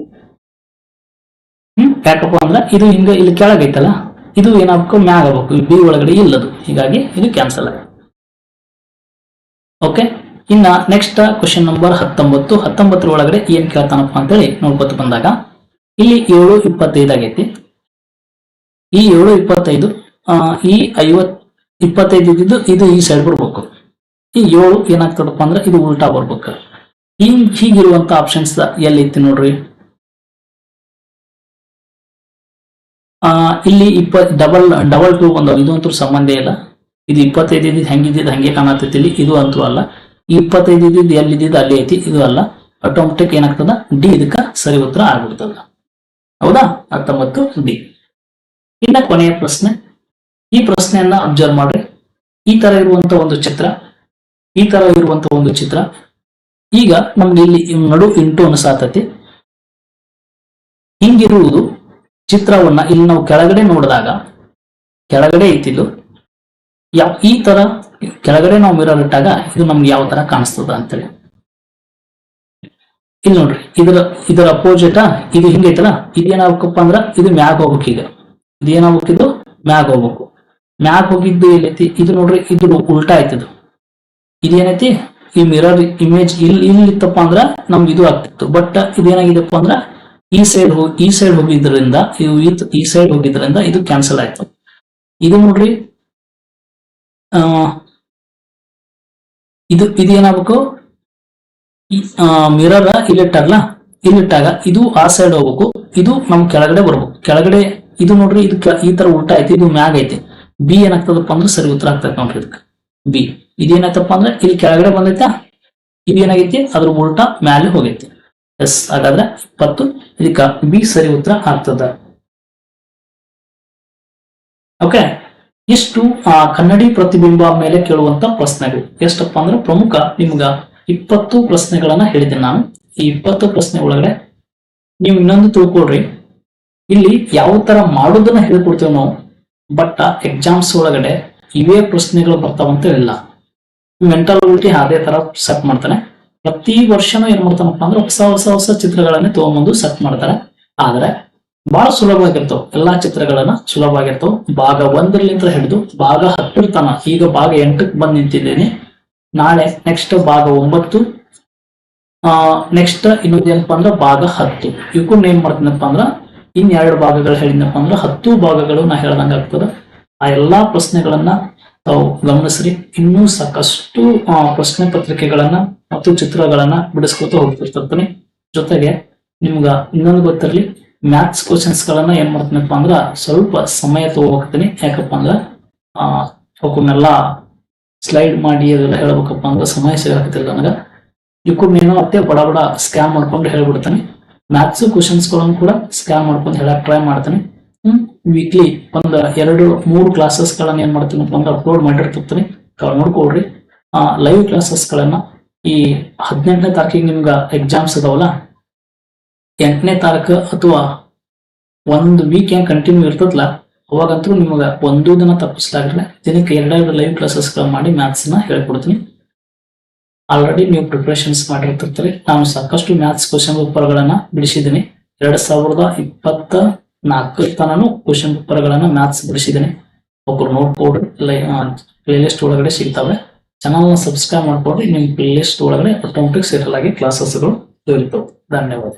ಹ್ಮ್, ಯಾಕಪ್ಪ ಅಂದ್ರೆ ಇದು ಹಿಂಗ ಇಲ್ಲಿ ಕೆಳಗೈತಲ್ಲ ಇದು ಏನಾಗಬೇಕು? ಮ್ಯಾಗ ಆಗ್ಬೇಕು. ಬಿ ಒಳಗಡೆ ಇಲ್ಲದು. ಹೀಗಾಗಿ ಇದು ಕ್ಯಾನ್ಸಲ್ ಆಗಿದೆ ಓಕೆ ಇನ್ನ ನೆಕ್ಸ್ಟ್ ಕ್ವಶನ್ ನಂಬರ್ ಹತ್ತೊಂಬತ್ತು. ಹತ್ತೊಂಬತ್ತರ ಒಳಗಡೆ ಏನ್ ಕೇಳ್ತಾನಪ್ಪ ಅಂತೇಳಿ ನೋಡ್ಕೊತ ಬಂದಾಗ, ಇಲ್ಲಿ ಏಳು ಇಪ್ಪತ್ತೈದು ಆಗೈತಿ. ಈ ಏಳು ಇಪ್ಪತ್ತೈದು ಈ ಐವತ್ ಇಪ್ಪತ್ತೈದು ಇದ್ದಿದ್ದು ಇದು ಈ ಸೈಡ್ ಬರ್ಬೇಕು. ಈ ಏಳು ಏನಾಗ್ತದಪ್ಪ ಅಂದ್ರೆ ಇದು ಉಲ್ಟಾ ಬರ್ಬೇಕು. ಹಿಂಗ್ ಹೀಗಿರುವಂತ ಆಪ್ಷನ್ಸ್ ಎಲ್ಲಿ ಐತಿ ನೋಡ್ರಿ? ಆ, ಇಲ್ಲಿ ಇಪ್ಪ ಡಬಲ್ ಡಬಲ್ ಟೂ ಬಂದವ. ಇದು ಅಂತೂ ಸಂಬಂಧ ಇಲ್ಲ. ಇದು ಇಪ್ಪತ್ತೈದು ಇದ್ದಿದ್ದು ಹೆಂಗಿದ್ದಿದ್ದು ಹಂಗೆ ಕಾಣತೈತಿ ಇಲ್ಲಿ. ಇದು ಅಂತೂ ಅಲ್ಲ. ಇಪ್ಪತ್ತೈದು ಇದ್ದಿದ್ದು ಎಲ್ಲಿದ್ದಿದ್ದು ಅಲ್ಲಿ ಐತಿ. ಇದು ಅಲ್ಲ. ಆಟೋಮೆಟಿಕ್ ಏನಾಗ್ತದ? ಡಿ ಇದಕ್ಕ ಸರಿ ಉತ್ತರ ಆಗ್ಬಿಡ್ತದ. ಹೌದಾ? ಹತ್ತೊಂಬತ್ತು ಡಿ ಇನ್ನ ಕೊನೆಯ ಪ್ರಶ್ನೆ. ಈ ಪ್ರಶ್ನೆಯನ್ನ ಅಬ್ಸರ್ವ್ ಮಾಡ್ರಿ. ಈ ತರ ಇರುವಂತ ಒಂದು ಚಿತ್ರ, ಈ ತರ ಇರುವಂತ ಒಂದು ಚಿತ್ರ. ಈಗ ನಮ್ಗೆ ಇಲ್ಲಿ ನಡು ಇಂಟು ಅನ್ಸಾತತಿ. ಹಿಂಗಿರುವುದು ಚಿತ್ರವನ್ನ ಇಲ್ಲಿ ನಾವು ಕೆಳಗಡೆ ನೋಡಿದಾಗ, ಕೆಳಗಡೆ ಇದ್ದಿದ್ದು ಯಾವ ಈ ತರ ಕೆಳಗಡೆ ನಾವು ಮಿರರ್ ಇಟ್ಟಾಗ ಇದು ನಮ್ಗೆ ಯಾವ ತರ ಕಾಣಿಸ್ತದ ಅಂತೇಳಿ. ಇಲ್ಲಿ ನೋಡ್ರಿ, ಇದರ ಇದರ ಅಪೋಸಿಟ್ ಇದು ಹಿಂಗೈತಲ್ಲ, ಇದೇನಾಗ್ಬೇಕಪ್ಪ ಅಂದ್ರ ಇದು ಮ್ಯಾಗ ಹೋಗ್ಬೇಕು ಈಗ. ಇದು ಮ್ಯಾಗ ಹೋಗ್ಬೇಕು. ಮ್ಯಾಗ್ ಹೋಗಿದ್ದು ಏನೈತಿ? ಇದು ನೋಡ್ರಿ, ಇದು ಉಲ್ಟಾ ಆಯ್ತಿದು. ಇದೇನೈತಿ? ಈ ಮಿರರ್ ಇಮೇಜ್ ಇಲ್ಲಿ ಇಲ್ಲಿ ಇತ್ತಪ್ಪ ಅಂದ್ರ ನಮ್ಗೆ ಇದು ಆಗ್ತಿತ್ತು. ಬಟ್ ಇದೇನಾಗಿದೆಪ್ಪ ಅಂದ್ರ, ಈ ಸೈಡ್ ಹೋಗಿ ಈ ಸೈಡ್ ಹೋಗಿದ್ರಿಂದ, ಈ- ಸೈಡ್ ಹೋಗಿದ್ರಿಂದ ಇದು ಕ್ಯಾನ್ಸಲ್ ಆಯ್ತು. ಇದು ನೋಡ್ರಿ ಇದು ಇದೇನಾಗ್ಬೇಕು ಮಿರರ್ ಇಲ್ಲಿಟ್ಟಾಗಲ್ಲ ಇಲ್ಲಿಟ್ಟಾಗ ಇದು ಆ ಸೈಡ್ ಹೋಗ್ಬೇಕು. ಇದು ನಮ್ ಕೆಳಗಡೆ ಬರ್ಬೇಕು. ಕೆಳಗಡೆ ಇದು ನೋಡ್ರಿ ಇದು ಈ ತರ ಉಲ್ಟಾ ಐತಿ ಇದು ಮ್ಯಾಗ್ ಐತಿ. ಬಿ ಏನಾಗ್ತದಪ್ಪ ಅಂದ್ರೆ ಸರಿ ಉತ್ತರ ಆಗ್ತದೆ ನೋಡ್ರಿ ಇದಕ್ಕೆ. ಬಿ ಇದೇನಾಯ್ತಪ್ಪ ಅಂದ್ರೆ ಇಲ್ಲಿ ಕೆಳಗಡೆ ಬಂದೈತಾ. ಇದು ಏನಾಗೈತಿ? ಅದ್ರ ಉಲ್ಟಾ ಮ್ಯಾಲೆ ಹೋಗೈತಿ. ಎಸ್ ಹಾಗಾದ್ರೆ ಇಪ್ಪತ್ತು. ಇದಕ್ಕ ಬಿ ಸರಿ ಉತ್ತರ ಆಗ್ತದ. ಓಕೆ ಇಷ್ಟು ಆ, ಕನ್ನಡಿ ಪ್ರತಿಬಿಂಬ ಮೇಲೆ ಕೇಳುವಂತ ಪ್ರಶ್ನೆಗಳು. ಎಷ್ಟಪ್ಪ ಅಂದ್ರೆ ಪ್ರಮುಖ ನಿಮ್ಗ ಇಪ್ಪತ್ತು ಪ್ರಶ್ನೆಗಳನ್ನ ಹೇಳಿದ್ದೀನಿ ನಾನು. ಈ ಇಪ್ಪತ್ತು ಪ್ರಶ್ನೆ ಒಳಗಡೆ ನೀವು ಇನ್ನೊಂದು ತಿಳ್ಕೊಳ್ರಿ. ಇಲ್ಲಿ ಯಾವ ತರ ಮಾಡೋದನ್ನ ಹೇಳ್ಕೊಡ್ತೇವೆ ನಾವು ಬಟ್ ಎಕ್ಸಾಮ್ಸ್ ಒಳಗಡೆ ಇವೇ ಪ್ರಶ್ನೆಗಳು ಬರ್ತಾವಂತ ಇಲ್ಲ ಮೆಂಟಾಲಿಟಿ ಅದೇ ತರ ಸೆಟ್ ಮಾಡ್ತಾನೆ. ಪ್ರತಿ ವರ್ಷನೂ ಏನ್ ಮಾಡ್ತಾನಪ್ಪ ಅಂದ್ರೆ ಹೊಸ ಹೊಸ ಹೊಸ ಚಿತ್ರಗಳನ್ನೇ ತಗೊಂಬಂದು ಸೆಟ್ ಮಾಡ್ತಾರೆ. ಆದ್ರೆ ಬಹಳ ಸುಲಭವಾಗಿರ್ತಾವ ಎಲ್ಲಾ ಚಿತ್ರಗಳನ್ನ ಸುಲಭವಾಗಿರ್ತಾವ ಭಾಗ ಒಂದರಲಿಂದ ಹಿಡಿದು ಭಾಗ ಹತ್ತಿರ್ತಾನ ತನ, ಈಗ ಭಾಗ ಎಂಟಕ್ಕೆ ಬಂದ್ ನಿಂತಿದ್ದೀನಿ. ನಾಳೆ ನೆಕ್ಸ್ಟ್ ಭಾಗ ಒಂಬತ್ತು, ಆ ನೆಕ್ಸ್ಟ್ ಇನ್ನೊಂದೇನಪ್ಪ ಅಂದ್ರೆ ಭಾಗ ಹತ್ತು. ಇವಕ್ಕೂ ಏನ್ ಮಾಡ್ತೀನಪ್ಪ ಅಂದ್ರ ಇನ್ ಎರಡು ಭಾಗಗಳು ಹೇಳಿದ್ನಪ್ಪ ಅಂದ್ರೆ ಹತ್ತು ಭಾಗಗಳು ನಾ ಹೇಳ್ದಂಗೆ ಆಗ್ತದೆ. ಆ ಎಲ್ಲಾ ಪ್ರಶ್ನೆಗಳನ್ನ ತಾವು ಗಮನಿಸ್ರಿ. ಇನ್ನೂ ಸಾಕಷ್ಟು ಪ್ರಶ್ನೆ ಪತ್ರಿಕೆಗಳನ್ನ ಮತ್ತು ಚಿತ್ರಗಳನ್ನ ಬಿಡಿಸ್ಕೊತ ಹೋಗ್ತಿರ್ತಿರ್ತೀನಿ ಜೊತೆಗೆ ನಿಮ್ಗ ಇನ್ನೊಂದು ಗೊತ್ತಿರಲಿ ಮ್ಯಾಥ್ಸ್ ಕ್ವಶನ್ಸ್ ಗಳನ್ನ ಏನ್ ಮಾಡ್ತೀನಪ್ಪ ಅಂದ್ರ ಸ್ವಲ್ಪ ಸಮಯ ತಗೋಗ್ತೀನಿ ಯಾಕಪ್ಪ ಅಂದ್ರ, ಆ ಅವಕ್ಕನ್ನೆಲ್ಲ ಸ್ಲೈಡ್ ಮಾಡಿ ಅದೆಲ್ಲ ಹೇಳ್ಬೇಕಪ್ಪ ಅಂದ್ರೆ ಸಮಯ ಸಿಗಾಕತ್ತಿಲ್ಲ ನನಗ. ಇವಕ್ಕೂ ನೀನು ಅತ್ತೆ ಬಡ ಬಡ ಸ್ಕ್ಯಾಮ್ ಮಾಡ್ಕೊಂಡು ಹೇಳ್ಬಿಡ್ತಾನೆ. ಮ್ಯಾಥ್ಸ್ ಕ್ವಶನ್ಸ್ಗಳನ್ನು ಕೂಡ ಸ್ಕ್ಯಾನ್ ಮಾಡ್ಕೊಂಡು ಹೇಳಕ್ ಟ್ರೈ ಮಾಡ್ತಾನೆ. ಹ್ಮ್ ವೀಕ್ಲಿ ಒಂದ್ ಎರಡು, ಮೂರು ಕ್ಲಾಸಸ್ ಗಳನ್ನ ಏನ್ ಮಾಡ್ತೀನಪ್ಪ ಅಂದ್ರೆ ಅಪ್ಲೋಡ್ ಮಾಡಿರ್ತೀನಿ ನೋಡ್ಕೊಳ್ರಿ ಆ ಲೈವ್ ಕ್ಲಾಸಸ್ ಗಳನ್ನ ಈ ಹದಿನೆಂಟನೇ ತಾರೀಕಿಗೆ ನಿಮ್ಗೆ ಎಕ್ಸಾಮ್ಸ್ ಅದಾವಲ್ಲ ಎಂಟನೇ ತಾರೀಕು ಅಥವಾ ಒಂದು ವೀಕ್ ಏನ್ ಕಂಟಿನ್ಯೂ ಇರ್ತದಲ್ಲ ಅವಾಗಂತೂ ನಿಮಗೆ ಒಂದು ದಿನ ತಪ್ಪಿಸ್ಲಾಗ್ರೆ ದಿನಕ್ಕೆ ಎರಡೆರಡು ಲೈವ್ ಕ್ಲಾಸಸ್ ಮಾಡಿ ಮ್ಯಾಥ್ಸ್ನ ಹೇಳ್ಕೊಡ್ತೀನಿ. ಆಲ್ರೆಡಿ ನೀವು ಪ್ರಿಪ್ರೇಷನ್ಸ್ ಮಾಡಿರ್ತಿರ್ತೀರಿ. ನಾನು ಸಾಕಷ್ಟು ಮ್ಯಾಥ್ಸ್ ಕ್ವಶನ್ ಪೇಪರ್ಗಳನ್ನು ಬಿಡಿಸಿದ್ದೀನಿ. ಎರಡ್ ಸಾವಿರದ ಇಪ್ಪತ್ತ ನಾಲ್ಕು ತನೂ ಕ್ವಶನ್ ಪೇಪರ್ಗಳನ್ನು ಮ್ಯಾಥ್ಸ್ ಬಿಡಿಸಿದ್ದೀನಿ. ಒಬ್ಬರು ನೋಡ್ಕೊಡ್ರಿ ಪ್ಲೇ ಲಿಸ್ಟ್ ಒಳಗಡೆ ಸಿಗ್ತವೆ. ಚೆನ್ನಾಗಿ ನ ಸಬ್ಸ್ಕ್ರೈಬ್ ಮಾಡ್ಕೊಡ್ರಿ ನಿಮ್ಮ ಪ್ಲೇ ಲಿಸ್ಟ್ ಒಳಗಡೆ ಆಟೋಮೆಟಿಕ್ ಸೀರಿಯಲ್ ಆಗಿ ಕ್ಲಾಸಸ್ಗಳು ದೊರೀತವೆ. ಧನ್ಯವಾದ.